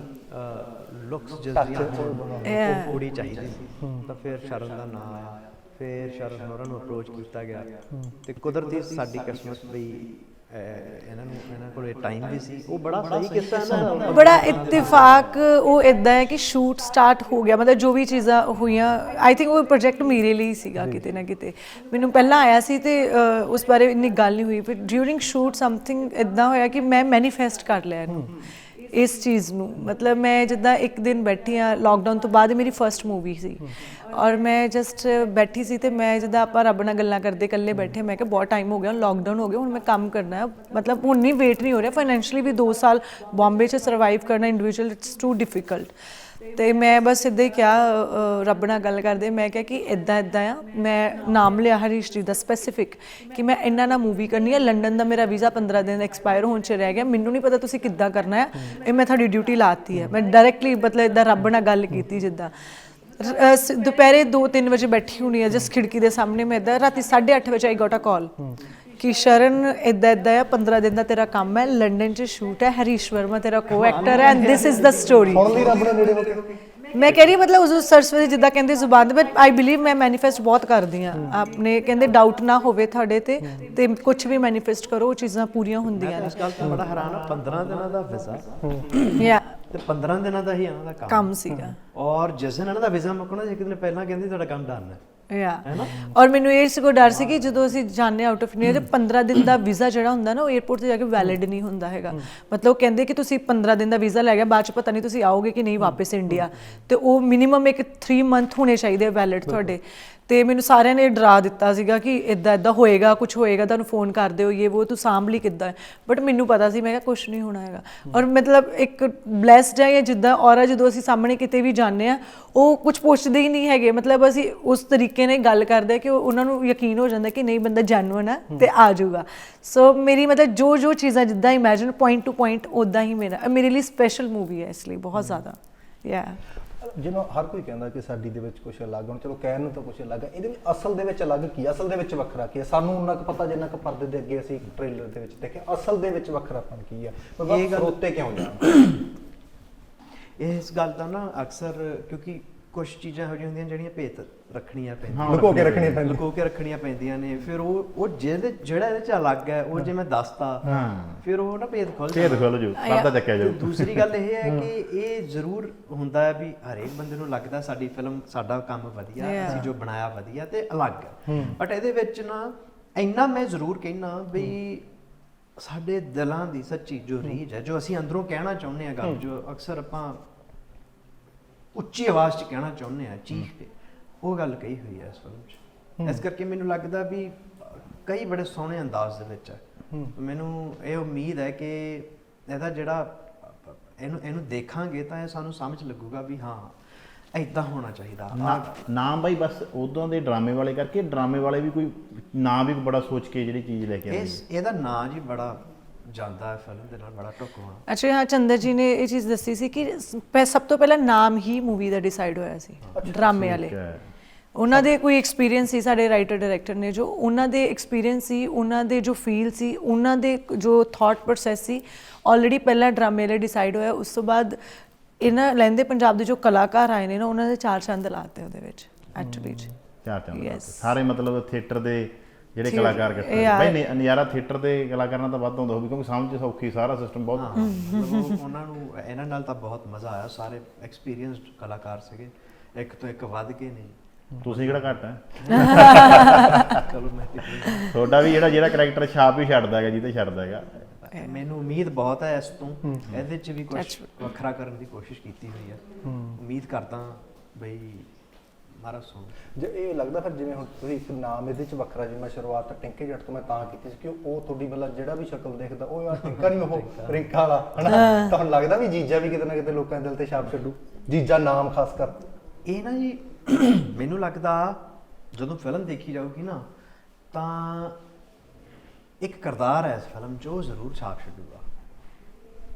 Speaker 3: ਲੁੱਕਸ ਜਜ਼ੀਆ ਉਹ ਕੁੜੀ ਚਾਹੀਦੀ ਸੀ। ਤਾਂ ਫਿਰ ਸ਼ਰਨ ਦਾ ਨਾਮ ਆਇਆ। ਫਿਰ ਸ਼ਰਨ ਹੋਰਾਂ ਨੂੰ ਅਪਰੋਚ ਕੀਤਾ ਗਿਆ। ਤੇ ਕੁਦਰਤੀ ਸਾਡੀ ਕਿਸਮਤ ਵੀ ਇਹਨਾਂ ਨੂੰ ਇਹਨਾਂ ਕੋਲ ਟਾਈਮ ਵੀ ਸੀ। ਉਹ ਬੜਾ ਸਹੀ ਕਿੱਸਾ ਇਹਨਾਂ ਦਾ
Speaker 2: ਬੜਾ ਇਤਫਾਕ ਉਹ ਇਦਾਂ ਹੈ ਕਿ ਸ਼ੂਟ ਸਟਾਰਟ ਹੋ ਗਿਆ। ਮਤਲਬ ਜੋ ਵੀ ਚੀਜ਼ਾਂ ਹੋਈਆਂ ਆਈ ਥਿੰਕ ਉਹ ਪ੍ਰੋਜੈਕਟ ਮੇਰੇ ਲਈ ਸੀਗਾ ਕਿਤੇ ਨਾ ਕਿਤੇ। ਮੈਨੂੰ ਪਹਿਲਾਂ ਆਇਆ ਸੀ ਤੇ ਉਸ ਬਾਰੇ ਇੰਨੀ ਗੱਲ ਨਹੀਂ ਹੋਈ। ਪਰ ਡਿਊਰਿੰਗ ਸ਼ੂਟ ਸਮਥਿੰਗ ਇਦਾਂ ਹੋਇਆ ਕਿ ਮੈਂ ਮੈਨੀਫੈਸਟ ਕਰ ਲਿਆ ਇਹਨੂੰ। ਇਸ ਚੀਜ਼ ਨੂੰ। ਮਤਲਬ ਮੈਂ ਜਿੱਦਾਂ ਇੱਕ ਦਿਨ ਬੈਠੀ ਆ ਲੋਕਡਾਊਨ ਤੋਂ ਬਾਅਦ ਮੇਰੀ ਫਰਸਟ ਮੂਵੀ ਸੀ। ਔਰ ਮੈਂ ਜਸਟ ਬੈਠੀ ਸੀ ਤੇ ਮੈਂ ਜਿੱਦਾਂ ਆਪਾਂ ਰੱਬ ਨਾਲ ਗੱਲਾਂ ਕਰਦੇ ਇਕੱਲੇ ਬੈਠੇ, ਮੈਂ ਕਿਹਾ ਬਹੁਤ ਟਾਈਮ ਹੋ ਗਿਆ ਲੋਕਡਾਊਨ ਹੋ ਗਿਆ, ਹੁਣ ਮੈਂ ਕੰਮ ਕਰਨਾ ਹੈ। ਮਤਲਬ ਹੁਣ ਨਹੀਂ ਵੇਟ ਨਹੀਂ ਹੋ ਰਿਹਾ ਫਾਈਨੈਂਸ਼ਲੀ ਵੀ 2 ਸਾਲ ਬੰਬੇ 'ਚ ਸਰਵਾਈਵ ਕਰਨਾ ਇੰਡੀਵਿਜੂਅਲ ਇਟਸ ਟੂ ਡਿਫਿਕਲਟ ਤੇ ਮੈਂ ਬਸ ਸਿੱਧਾ ਹੀ ਕਿਹਾ ਰੱਬ ਨਾਲ ਗੱਲ ਕਰਦੇ, ਮੈਂ ਕਿਹਾ ਕਿ ਇਦਾਂ ਇਦਾਂ ਆ। ਮੈਂ ਨਾਮ ਲਿਆ ਹਰੀਸ਼ ਜੀ ਦਾ ਸਪੈਸੀਫਿਕ ਕਿ ਮੈਂ ਇਹਨਾਂ ਨਾਲ ਮੂਵੀ ਕਰਨੀ ਹੈ ਲੰਡਨ ਦਾ ਮੇਰਾ ਵੀਜ਼ਾ 15 ਦਿਨ ਐਕਸਪਾਇਰ ਹੋਣ ਚ ਰਹਿ ਗਿਆ। ਮੈਨੂੰ ਨਹੀਂ ਪਤਾ ਤੁਸੀਂ ਕਿੱਦਾਂ ਕਰਨਾ ਹੈ ਇਹ ਮੈਂ ਤੁਹਾਡੀ ਡਿਊਟੀ ਲਾਤੀ ਹੈ ਮੈਂ ਡਾਇਰੈਕਟਲੀ ਮਤਲਬ ਇਦਾਂ ਰੱਬ ਨਾਲ ਗੱਲ ਕੀਤੀ ਜਿੱਦਾਂ। ਦੁਪਹਿਰੇ 2-3 ਵਜੇ ਬੈਠੀ ਹੋਣੀ ਆ ਜਸ ਖਿੜਕੀ ਦੇ ਸਾਹਮਣੇ ਮੈਂ ਇਦਾਂ ਰਾਤੀ 8:30 ਵਜੇ ਆਈ ਗੋਟ ਅ ਕਾਲ ਕਿ ਸ਼ਰਨ ਇਦਾਂ ਇਦਾਂ ਆ 15 ਦਿਨ ਦਾ ਤੇਰਾ ਕੰਮ ਹੈ ਲੰਡਨ 'ਚ ਸ਼ੂਟ ਹੈ ਹਰੀਸ਼ ਵਰਮਾ ਤੇਰਾ ਕੋ ਐਕਟਰ ਹੈ and this is the story
Speaker 1: ਹੁਣ ਲਈ ਰੱਬ ਨੇ ਨੇੜੇ ਹੋ ਕੇ।
Speaker 2: ਮੈਂ ਕਹਿ ਰਹੀ ਮਤਲਬ ਉਸ ਸਰਸਵਤੀ ਜਿੱਦਾਂ ਕਹਿੰਦੇ ਜ਼ੁਬਾਨ ਤੇ ਬਟ ਆਈ ਬਲੀਵ ਮੈਂ ਮੈਨੀਫੈਸਟ ਬਹੁਤ ਕਰਦੀ ਆ ਆਪਣੇ ਕਹਿੰਦੇ ਡਾਊਟ ਨਾ ਹੋਵੇ ਤੁਹਾਡੇ ਤੇ ਤੇ ਕੁਝ ਵੀ ਮੈਨੀਫੈਸਟ ਕਰੋ ਉਹ ਚੀਜ਼ਾਂ ਪੂਰੀਆਂ ਹੁੰਦੀਆਂ
Speaker 3: ਇਸ ਗੱਲ ਤੋਂ ਬੜਾ ਹੈਰਾਨ ਆ 15 ਦਿਨਾਂ ਦਾ ਵੀਜ਼ਾ
Speaker 2: ਨੇ ਯਾ
Speaker 3: ਤੇ 15 ਦਿਨਾਂ ਦਾ ਹੀ ਇਹਨਾਂ ਦਾ ਕੰਮ।
Speaker 2: ਕੰਮ ਸੀਗਾ।
Speaker 3: ਔਰ ਜਿਸ ਦਿਨ ਇਹਨਾਂ ਦਾ ਵੀਜ਼ਾ ਮੁੱਕਣਾ ਇੱਕ ਦਿਨ ਪਹਿਲਾਂ ਕਹਿੰਦੇ ਤੁਹਾਡਾ ਕੰਮ ਡਨ ਹੈ।
Speaker 2: ਯਾ ਔਰ ਮੈਨੂੰ ਇਹ ਸਗੋਂ ਡਰ ਸੀ ਕਿ ਜਦੋਂ ਅਸੀਂ ਜਾਂਦੇ ਆਊਟ ਆਫ ਇੰਡੀਆ ਤੇ 15 ਦਿਨ ਦਾ ਵੀਜ਼ਾ ਜਿਹੜਾ ਹੁੰਦਾ ਨਾ ਉਹ 에어ਪੋਰਟ ਤੇ ਜਾ ਕੇ ਵੈਲਿਡ ਨਹੀਂ ਹੁੰਦਾ ਹੈਗਾ। ਮਤਲਬ ਉਹ ਕਹਿੰਦੇ ਕਿ ਤੁਸੀਂ 15 ਦਿਨ ਦਾ ਵੀਜ਼ਾ ਲੈ ਗਿਆ ਬਾਅਦ ਚ ਪਤਾ ਨਹੀਂ ਤੁਸੀਂ ਆਓਗੇ ਕਿ ਨਹੀਂ ਵਾਪਸ ਇੰਡੀਆ ਤੇ ਉਹ ਮਿਨੀਮਮ ਇੱਕ 3 ਮੰਥ ਹੋਣੇ ਚਾਹੀਦੇ ਵੈਲਿਡ ਤੁਹਾਡੇ। ਤੇ ਮੈਨੂੰ ਸਾਰਿਆਂ ਨੇ ਡਰਾ ਦਿੱਤਾ ਸੀਗਾ ਕਿ ਇਦਾਂ ਇਦਾਂ ਹੋਏਗਾ ਕੁਝ ਹੋਏਗਾ, ਤੁਹਾਨੂੰ ਫੋਨ ਕਰਦੇ ਹੋ ਇਹ ਉਹ ਤੂੰ ਸਾਂਭ ਲਈ ਕਿੱਦਾਂ ਬਟ ਮੈਨੂੰ ਪਤਾ ਸੀ, ਮੈਂ ਕਿਹਾ ਕੁਝ ਨਹੀਂ ਹੋਣਾ ਹੈਗਾ। ਔਰ ਮਤਲਬ ਇੱਕ ਬlesed ਹੈ ਜਾਂ ਜਿੱਦਾਂ ਔਰਾ ਜਦੋਂ ਅਸੀਂ ਸਾਹਮਣੇ ਕਿਤੇ ਵੀ ਜਾਂਦੇ ਆ ਉਹ ਕੁਝ ਪੁੱਛਦੇ ਹੀ ਨਹੀਂ ਹੈਗੇ। ਮਤਲਬ ਅਸੀਂ ਉਸ ਤਰੀਕੇ ਨਾਲ ਗੱਲ ਕਰਦੇ ਕਿ ਉਹ- ਉਹਨਾਂ ਨੂੰ ਯਕੀਨ ਹੋ ਜਾਂਦਾ ਕਿ ਨਹੀਂ, ਬੰਦਾ ਜੈਨੂਇਨ ਹੈ ਤੇ ਆ ਜਾਊਗਾ। ਸੋ ਮੇਰੀ ਮਤਲਬ ਜੋ ਜੋ ਚੀਜ਼ਾਂ ਜਿੱਦਾਂ ਇਮੇਜਿਨ ਪੁਆਇੰਟ ਟੂ ਪੁਆਇੰਟ ਉਦਾਂ ਹੀ ਮੇਰਾ ਮੇਰੇ ਲਈ ਸਪੈਸ਼ਲ ਮੂਵੀ ਹੈ ਇਸ ਲਈ, ਬਹੁਤ ਜ਼ਿਆਦਾ। ਯਾ
Speaker 1: ਜਿਵੇਂ ਹਰ ਕੋਈ ਕਹਿੰਦਾ ਕਿ ਸਾਡੀ ਦੇ ਵਿੱਚ ਕੁਝ ਅਲੱਗ ਹੁਣ ਚਲੋ ਕਹਿਣ ਨੂੰ ਤਾਂ ਕੁਝ ਅਲੱਗ ਹੈ ਇਹਦੇ ਵਿੱਚ ਅਸਲ ਦੇ ਵਿੱਚ ਅਲੱਗ ਕੀ ਹੈ? ਅਸਲ ਦੇ ਵਿੱਚ ਵੱਖਰਾ ਕੀ ਹੈ ਸਾਨੂੰ ਉਹਨਾਂ ਕੁ ਪਤਾ ਜਿੰਨਾ ਕੁ ਪਰਦੇ ਦੇ ਅੱਗੇ ਅਸੀਂ ਟ੍ਰੇਲਰ ਦੇ ਵਿੱਚ ਦੇਖਿਆ ਅਸਲ ਦੇ ਵਿੱਚ ਵੱਖਰਾਪਨ ਕੀ ਹੈ
Speaker 3: ਇਹ
Speaker 1: ਇਹ
Speaker 3: ਗੱਲ-
Speaker 1: ਸਰੋਤੇ ਕਿਉਂ ਜਾਣ
Speaker 3: ਇਸ ਗੱਲ ਦਾ ਨਾ ਅਕਸਰ ਕਿਉਂਕਿ ਕੁਝ ਚੀਜ਼ਾਂ ਇਹੋ ਜਿਹੀਆਂ ਹੁੰਦੀਆਂ ਜਿਹੜੀਆਂ ਭੇਤ ਰੱਖਣੀਆਂ ਪੈਂਦੀਆਂ
Speaker 5: ਹਾਂ,
Speaker 1: ਲੁਕੋ ਕੇ ਰੱਖਣੀਆਂ ਪੈਂਦੀਆਂ।
Speaker 3: ਲੁਕੋ ਕੇ ਰੱਖਣੀਆਂ ਪੈਂਦੀਆਂ ਨੇ। ਫਿਰ ਉਹ ਉਹ ਜਿਹਦੇ ਜਿਹੜਾ ਇਹਦੇ ਚ ਅਲੱਗ ਹੈ ਉਹ ਜੇ ਮੈਂ ਦੱਸਤਾ
Speaker 5: ਹਾਂ।
Speaker 3: ਫਿਰ ਉਹ ਨਾ ਭੇਦ ਖੁੱਲ
Speaker 5: ਭੇਦ ਖੁੱਲ ਜੂ ਪਰਦਾ ਚੱਕਿਆ ਜਾਊ।
Speaker 3: ਦੂਸਰੀ ਗੱਲ ਇਹ ਹੈ ਕਿ ਇਹ ਜ਼ਰੂਰ ਹੁੰਦਾ ਹੈ ਵੀ ਹਰੇਕ ਬੰਦੇ ਨੂੰ ਲੱਗਦਾ ਸਾਡੀ ਫਿਲਮ ਸਾਡਾ ਕੰਮ ਵਧੀਆ. ਅਸੀਂ ਜੋ ਬਣਾਇਆ ਵਧੀਆ ਤੇ ਅਲੱਗ ਹੈ। ਬਟ ਇਹਦੇ ਵਿੱਚ ਨਾ ਇੰਨਾ ਮੈਂ ਜ਼ਰੂਰ ਕਹਿਣਾ ਵੀ ਸਾਡੇ ਦਿਲਾਂ ਦੀ ਸੱਚੀ ਜੋ ਰੀਝ ਹੈ ਜੋ ਅਸੀਂ ਅੰਦਰੋਂ ਕਹਿਣਾ ਚਾਹੁੰਦੇ ਆ ਗੱਲ ਜੋ ਅਕਸਰ ਆਪਾਂ ਉੱਚੀ ਆਵਾਜ਼ 'ਚ ਕਹਿਣਾ ਚਾਹੁੰਦੇ ਆ ਚੀਖ ਕੇ। ਉਹ ਗੱਲ ਕਹੀ ਹੋਈ ਹੈ ਇਸ ਫਿਲਮ 'ਚ। ਇਸ ਕਰਕੇ ਮੈਨੂੰ ਲੱਗਦਾ ਵੀ ਕਈ ਬੜੇ ਸੋਹਣੇ ਅੰਦਾਜ਼ ਦੇ ਵਿੱਚ ਹੈ। ਮੈਨੂੰ ਇਹ ਉਮੀਦ ਹੈ ਕਿ ਇਹਦਾ ਜਿਹੜਾ ਇਹਨੂੰ ਇਹਨੂੰ ਦੇਖਾਂਗੇ ਤਾਂ ਇਹ ਸਾਨੂੰ ਸਮਝ ਲੱਗੂਗਾ ਵੀ ਹਾਂ ਐਦਾਂ ਹੋਣਾ ਚਾਹੀਦਾ।
Speaker 5: ਨਾ- ਨਾਮ ਬਾਈ ਬਸ ਉਦੋਂ ਦੇ ਡਰਾਮੇ ਵਾਲੇ ਕਰਕੇ ਡਰਾਮੇ ਵਾਲੇ ਵੀ ਕੋਈ ਨਾਮ ਵੀ ਬੜਾ ਸੋਚ ਕੇ ਜਿਹੜੀ ਚੀਜ਼ ਲੈ ਕੇ ਆਉਂਦੇ
Speaker 3: ਇਸ ਇਹਦਾ ਨਾਂ ਜੀ ਬੜਾ ਜਾਂਦਾ ਹੈ ਫਿਲਮ ਦੇ ਨਾਲ ਬੜਾ ਢੁਕਵਾਂ
Speaker 2: ਅੱਛਾ ਹਾਂ ਚੰਦਰ ਜੀ ਨੇ ਇਹ ਚੀਜ਼ ਦੱਸੀ ਸੀ ਕਿ ਪਹਿ- ਸਭ ਤੋਂ ਪਹਿਲਾਂ ਨਾਮ ਹੀ ਮੂਵੀ ਦਾ ਡਿਸਾਈਡ ਹੋਇਆ ਸੀ ਡਰਾਮੇ ਵਾਲੇ। ਉਹਨਾਂ ਦੇ ਕੋਈ ਐਕਸਪੀਰੀਅੰਸ ਸੀ ਸਾਡੇ ਰਾਈਟਰ ਡਾਇਰੈਕਟਰ ਨੇ ਜੋ ਉਹਨਾਂ ਦੇ ਐਕਸਪੀਰੀਅੰਸ ਸੀ ਉਹਨਾਂ ਦੇ ਜੋ ਫੀਲ ਸੀ ਉਹਨਾਂ ਦੇ ਜੋ ਥਾਟ ਪ੍ਰੋਸੈਸ ਸੀ ਆਲਰੇਡੀ ਪਹਿਲਾਂ ਡਰਾਮੇ ਲਈ ਡਿਸਾਈਡ ਹੋਇਆ। ਉਸ ਤੋਂ ਬਾਅਦ ਇਹਨਾਂ ਲਹਿੰਦੇ ਪੰਜਾਬ ਦੇ ਜੋ ਕਲਾਕਾਰ ਆਏ ਨੇ ਨਾ ਉਹਨਾਂ ਦੇ ਚਾਰ ਚੰਦ ਲਾਤੇ ਉਹਦੇ ਵਿੱਚ ਐਕਚੁਅਲੀ
Speaker 5: ਚਾਰ ਚੰਦ
Speaker 2: Yes.
Speaker 5: ਸਾਰੇ ਮਤਲਬ ਥੀਏਟਰ ਦੇ ਜਿਹੜੇ ਕਲਾਕਾਰ ਇਕੱਠੇ ਬਾਈ ਨ- ਨਜ਼ਾਰਾ ਥੀਏਟਰ ਦੇ ਕਲਾਕਾਰਾਂ ਦਾ ਵੱਧ ਹੁੰਦਾ ਹੋਊ ਕਿਉਂਕਿ ਸਮਝ ਸੌਖੀ ਸਾਰਾ ਸਿਸਟਮ ਬਹੁਤ
Speaker 3: ਹਾਂ। ਮਤਲਬ ਉਹ- ਉਹਨਾਂ ਨੂੰ ਇਹਨਾਂ ਨਾਲ ਤਾਂ ਬਹੁਤ ਮਜ਼ਾ ਆਇਆ ਸਾਰੇ ਐਕਸਪੀਰੀਅੰਸਡ ਕਲਾਕਾਰ ਸੀਗੇ। ਇੱਕ ਤੋਂ ਇੱਕ ਵੱਧ ਕੇ ਨੇ
Speaker 5: ਤੁਸੀਂ ਕਿਹੜਾ ਘੱਟ ਹੈ?
Speaker 3: ਚਲੋ ਮੈਂ ਤੇ ਕੋਈ-
Speaker 5: ਤੁਹਾਡਾ ਵੀ ਜਿਹੜਾ ਜਿਹੜਾ ਕੈਰੈਕਟਰ ਛਾਪ ਹੀ ਛੱਡਦਾ ਹੈਗਾ ਜਿੱਤੇ ਛੱਡਦਾ ਹੈਗਾ।
Speaker 3: ਮੈਨੂੰ ਉਮੀਦ ਬਹੁਤ ਹੈ ਇਸ ਤੋਂ। ਇਹਦੇ ਚ ਵੀ ਕੁਝ ਵੱਖਰਾ ਕਰਨ ਦੀ ਕੋਸ਼ਿਸ਼ ਕੀਤੀ ਹੋਈ ਹੈ। ਉਮੀਦ ਕਰਦਾ ਬਈ ਮਾਰਾ ਸੁਣ।
Speaker 1: ਜੇ ਇਹ ਲੱਗਦਾ ਫਿਰ ਜਿਵੇਂ ਹੁਣ ਤੁਸੀਂ ਇੱਕ ਨਾਮ ਇਹਦੇ ਚ ਵੱਖਰਾ ਜਿਵੇਂ ਸ਼ੁਰੂਆਤ ਟਿੰਕੇ ਜੱਟ ਤੋਂ ਮੈਂ ਤਾਂ ਕੀਤੀ ਸੀ ਕਿ ਉਹ ਤੁਹਾਡੀ ਮਤਲਬ ਜਿਹੜਾ ਵੀ ਸ਼ਕਲ ਦੇਖਦਾ ਉਹ ਯਾਰ ਟਿੰਕਾ ਨਹੀਂ ਉਹ ਰਿੰਕਾ ਵਾਲਾ ਹਨਾ? ਤੁਹਾਨੂੰ ਲੱਗਦਾ ਵੀ ਜੀਜਾ ਵੀ ਕਿਤੇ ਨਾ ਕਿਤੇ ਲੋਕਾਂ ਦੇ ਦਿਲ ਤੇ ਛਾਪ ਛੱਡੂ? ਜੀਜਾ ਨਾਮ ਖਾਸ ਕਰ।
Speaker 3: ਇਹ ਨਾ ਜੀ ਮੈਨੂੰ ਲੱਗਦਾ ਜਦੋਂ ਫਿਲਮ ਦੇਖੀ ਜਾਊਗੀ ਨਾ ਤਾਂ ਇੱਕ ਕਿਰਦਾਰ ਹੈ ਇਸ ਫਿਲਮ 'ਚ ਉਹ ਜ਼ਰੂਰ ਛਾਪ ਛੱਡੂਗਾ।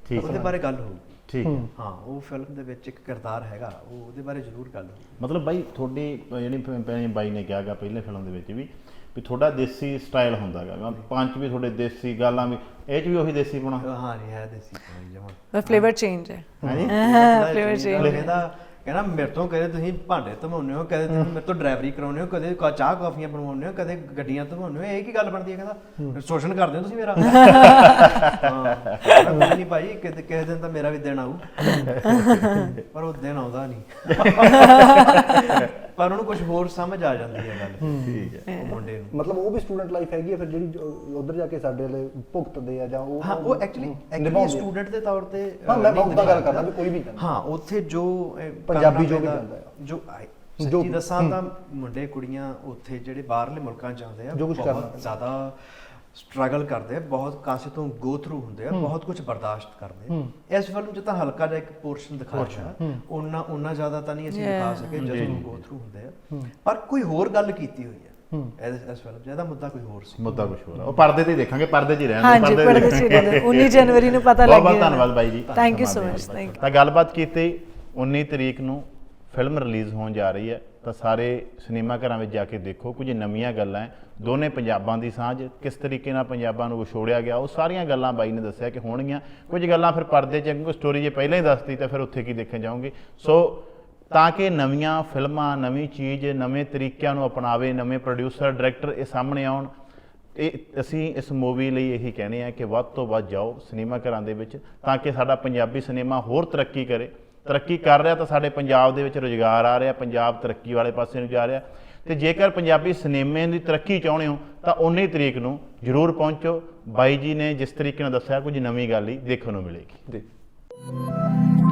Speaker 5: ਠੀਕ
Speaker 3: ਉਹਦੇ
Speaker 5: ਹੈ
Speaker 3: ਬਾਰੇ ਗੱਲ ਹੋਊਗੀ।
Speaker 5: ਠੀਕ ਹੈ।
Speaker 3: ਹਾਂ ਉਹ ਫਿਲਮ ਦੇ ਵਿੱਚ ਇੱਕ ਕਿਰਦਾਰ ਹੈਗਾ ਉਹ ਉਹਦੇ ਬਾਰੇ ਜ਼ਰੂਰ ਗੱਲ
Speaker 5: ਮਤਲਬ ਬਾਈ ਤੁਹਾਡੀ ਜਿਹੜੀ ਬਾਈ ਨੇ ਕਿਹਾਗਾ ਪਹਿਲੇ ਫਿਲਮ ਦੇ ਵਿੱਚ ਵੀ ਵੀ ਤੁਹਾਡਾ ਦੇਸੀ ਸਟਾਈਲ ਹੁੰਦਾਗਾ ਪੰਜ ਵੀ ਤੁਹਾਡੇ ਦੇਸੀ ਗਾਲਾਂ ਵੀ ਇਹ ਚ ਵੀ ਉਹੀ ਦੇਸੀ ਬਣਾ
Speaker 3: ਹਾਂ ਨਹੀਂ ਹੈ ਦੇਸੀ ਜਮਾ।
Speaker 2: ਫਲੇਵਰ ਚੇਂਜ ਹੈ।
Speaker 5: ਹਾਂਜੀ।
Speaker 2: flavor change।
Speaker 3: ਇਹਦਾ ਕਹਿੰਦਾ ਮੇਰੇ ਤੋਂ ਕਦੇ ਤੁਸੀਂ ਭਾਂਡੇ ਧਵਾਉਂਦੇ ਹੋ ਕਦੇ ਤੁਸੀਂ ਮੇਰੇ ਤੋਂ ਡਰਾਈਵਰੀ ਕਰਾਉਂਦੇ ਹੋ ਕਦੇ ਕਾ- ਚਾਹ ਕਾਫੀਆਂ ਬਣਵਾਉਂਦੇ ਹੋ ਕਦੇ ਗੱਡੀਆਂ ਧਵਾਉਂਦੇ ਹੋ ਇਹ ਕੀ ਗੱਲ ਬਣਦੀ ਹੈ ਕਹਿੰਦਾ? ਸ਼ੋਸ਼ਣ ਕਰਦੇ ਹੋ ਤੁਸੀਂ ਮੇਰਾ? [LAUGHS] ਹਾਂ। ਕਹਿੰਦਾ, ਕੋਈ ਨਹੀਂ ਭਾਈ ਕਿਤੇ ਕਿਸੇ ਦਿਨ ਤਾਂ ਮੇਰਾ ਵੀ ਦਿਨ ਆਊ। [LAUGHS] ਪਰ ਉਹ ਦਿਨ ਆਉਂਦਾ ਨਹੀਂ। [LAUGHS] ਪਰ ਉਹਨੂੰ ਕੁਝ ਹੋਰ ਸਮਝ ਆ ਜਾਂਦੀ ਹੈ ਗੱਲ। ਠੀਕ ਹੈ। ਉਹ ਮੁੰਡੇ ਨੂੰ।
Speaker 1: ਮਤਲਬ ਉਹ ਵੀ ਸਟੂਡੈਂਟ ਲਾਈਫ ਹੈਗੀ ਹੈ ਫਿਰ ਜਿਹੜੀ ਉਧਰ ਜਾ ਕੇ ਸਾਡੇ ਲਈ ਭੁਗਤਦੇ ਆ ਜਾਂ ਉਹ
Speaker 3: ਹਾਂ ਉਹ ਐਕਚੁਅਲੀ ਐਕਚੁਅਲੀ। ਸਟੂਡੈਂਟ ਦੇ ਤੌਰ ਤੇ
Speaker 1: ਹਾਂ, ਮੈਂ ਉਹਦਾ ਗੱਲ ਕਰਦਾ ਵੀ ਕੋਈ ਵੀ ਜਾਂਦਾ।
Speaker 3: ਹਾਂ ਉੱਥੇ ਜੋ
Speaker 1: ਪੰਜਾਬੀ ਜੋ ਵੀ ਜਾਂਦਾ ਹੈ।
Speaker 3: ਜੋ ਆਏ-
Speaker 1: ਜੋ
Speaker 3: ਸੱਚੀ ਦੱਸਾਂ ਤਾਂ ਮੁੰਡੇ ਕੁੜੀਆਂ ਉੱਥੇ ਜਿਹੜੇ ਬਾਹਰਲੇ ਮੁਲਕਾਂ ਚ ਜਾਂਦੇ ਆ
Speaker 1: ਜੋ ਕੁਛ ਕਰਨਾ।
Speaker 3: ਬਹੁਤ ਜ਼ਿਆਦਾ ਸਟਰਗਲ ਕਰਦੇ ਆ ਬਹੁਤ ਕਾਸੇ ਤੋਂ ਗੋ ਥਰੂ ਹੁੰਦੇ ਆ ਬਹੁਤ ਕੁਝ ਬਰਦਾਸ਼ਤ ਕਰਦੇ ਆ। ਇਸ ਫਿਲਮ ਚ ਤਾਂ ਹਲਕਾ ਜਿਹਾ ਇੱਕ ਪੋਰਸ਼ਨ ਦਿਖਾਇਆ ਉਹਨਾਂ ਉਹਨਾਂ ਜ਼ਿਆਦਾ ਤਾਂ ਨਹੀਂ ਅਸੀਂ ਦਿਖਾ ਸਕੇ ਜਦੋਂ ਗੋ ਥਰੂ ਹੁੰਦੇ ਆ। ਪਰ ਕੋਈ ਹੋਰ ਗੱਲ ਕੀਤੀ ਹੋਈ ਹੈ। ਇਸ ਇਸ ਫਿਲਮ 'ਚ ਇਹਦਾ ਮੁੱਦਾ ਕੋਈ ਹੋਰ ਸੀ।
Speaker 5: ਮੁੱਦਾ ਕੁਝ ਹੋਰ ਆ। ਉਹ ਪਰਦੇ ਤੇ ਹੀ ਦੇਖਾਂਗੇ ਪਰਦੇ 'ਚ ਹੀ ਰਹਿਣ
Speaker 2: ਪੜ੍ਹਦੇ
Speaker 5: ਦੇਖਾਂਗੇ।
Speaker 2: ਸੀ 19 ਜਨਵਰੀ ਨੂੰ ਪਤਾ
Speaker 5: ਬਹੁਤ
Speaker 2: ਲੱਗਿਆ।
Speaker 5: ਬਹੁਤ ਧੰਨਵਾਦ ਬਾਈ ਜੀ।
Speaker 2: Thank
Speaker 5: you
Speaker 2: so
Speaker 5: much.
Speaker 2: Thank
Speaker 5: ਤਾਂ ਗੱਲਬਾਤ ਕੀਤੀ 19 ਤਰੀਕ ਨੂੰ ਫਿਲਮ ਰਿਲੀਜ਼ ਹੋਣ ਜਾ ਰਹੀ ਹੈ। ਤਾਂ ਸਾਰੇ ਸਿਨੇਮਾ ਘਰਾਂ ਵਿੱਚ ਜਾ ਕੇ ਦੇਖੋ, ਕੁਝ ਨਵੀਆਂ ਗੱਲਾਂ ਹੈ। ਦੋਨੇ ਪੰਜਾਬਾਂ ਦੀ ਸਾਂਝ, ਕਿਸ ਤਰੀਕੇ ਨਾਲ ਪੰਜਾਬਾਂ ਨੂੰ ਵਿਛੋੜਿਆ ਗਿਆ, ਉਹ ਸਾਰੀਆਂ ਗੱਲਾਂ ਬਾਈ ਨੇ ਦੱਸਿਆ ਕਿ ਹੋਣਗੀਆਂ। ਕੁਝ ਗੱਲਾਂ ਫਿਰ ਪਰਦੇ 'ਚ ਕਿਉਂਕਿ ਸਟੋਰੀ ਜੇ ਪਹਿਲਾਂ ਹੀ ਦੱਸਤੀ, ਤਾਂ ਫਿਰ ਉੱਥੇ ਕੀ ਦੇਖਣ ਜਾਓਗੇ? ਸੋ ਤਾਂ ਕਿ ਨਵੀਆਂ ਫਿਲਮਾਂ, ਨਵੀਂ ਚੀਜ਼, ਨਵੇਂ ਤਰੀਕਿਆਂ ਨੂੰ ਅਪਣਾਵੇ, ਨਵੇਂ ਪ੍ਰੋਡਿਊਸਰ ਡਾਇਰੈਕਟਰ ਇਹ ਸਾਹਮਣੇ ਆਉਣ। ਇਹ, ਅਸੀਂ ਇਸ ਮੂਵੀ ਲਈ ਇਹੀ ਕਹਿੰਦੇ ਆ ਕਿ ਵੱਧ ਤੋਂ ਵੱਧ ਜਾਓ ਸਿਨੇਮਾ ਘਰਾਂ ਦੇ ਵਿੱਚ, ਤਾਂ ਕਿ ਸਾਡਾ ਪੰਜਾਬੀ ਸਿਨੇਮਾ ਹੋਰ ਤਰੱਕੀ ਕਰੇ। ਤਰੱਕੀ ਕਰ ਰਿਹਾ ਤਾਂ ਸਾਡੇ ਪੰਜਾਬ ਦੇ ਵਿੱਚ ਰੁਜ਼ਗਾਰ ਆ ਰਿਹਾ, ਪੰਜਾਬ ਤਰੱਕੀ ਵਾਲੇ ਪਾਸੇ ਨੂੰ ਜਾ ਰਿਹਾ। ਤੇ ਜੇਕਰ ਪੰਜਾਬੀ ਸਿਨੇਮੇ ਦੀ ਤਰੱਕੀ ਚਾਹੁੰਦੇ ਹੋ, ਤਾਂ 19 ਤਰੀਕ ਨੂੰ ਜ਼ਰੂਰ ਪਹੁੰਚੋ। ਬਾਈ ਜੀ ਨੇ ਜਿਸ ਤਰੀਕੇ ਨਾਲ ਦੱਸਿਆ, ਕੁਝ ਨਵੀਂ ਗੱਲ ਹੀ ਦੇਖਣ ਨੂੰ ਮਿਲੇਗੀ।
Speaker 1: ਜੀ।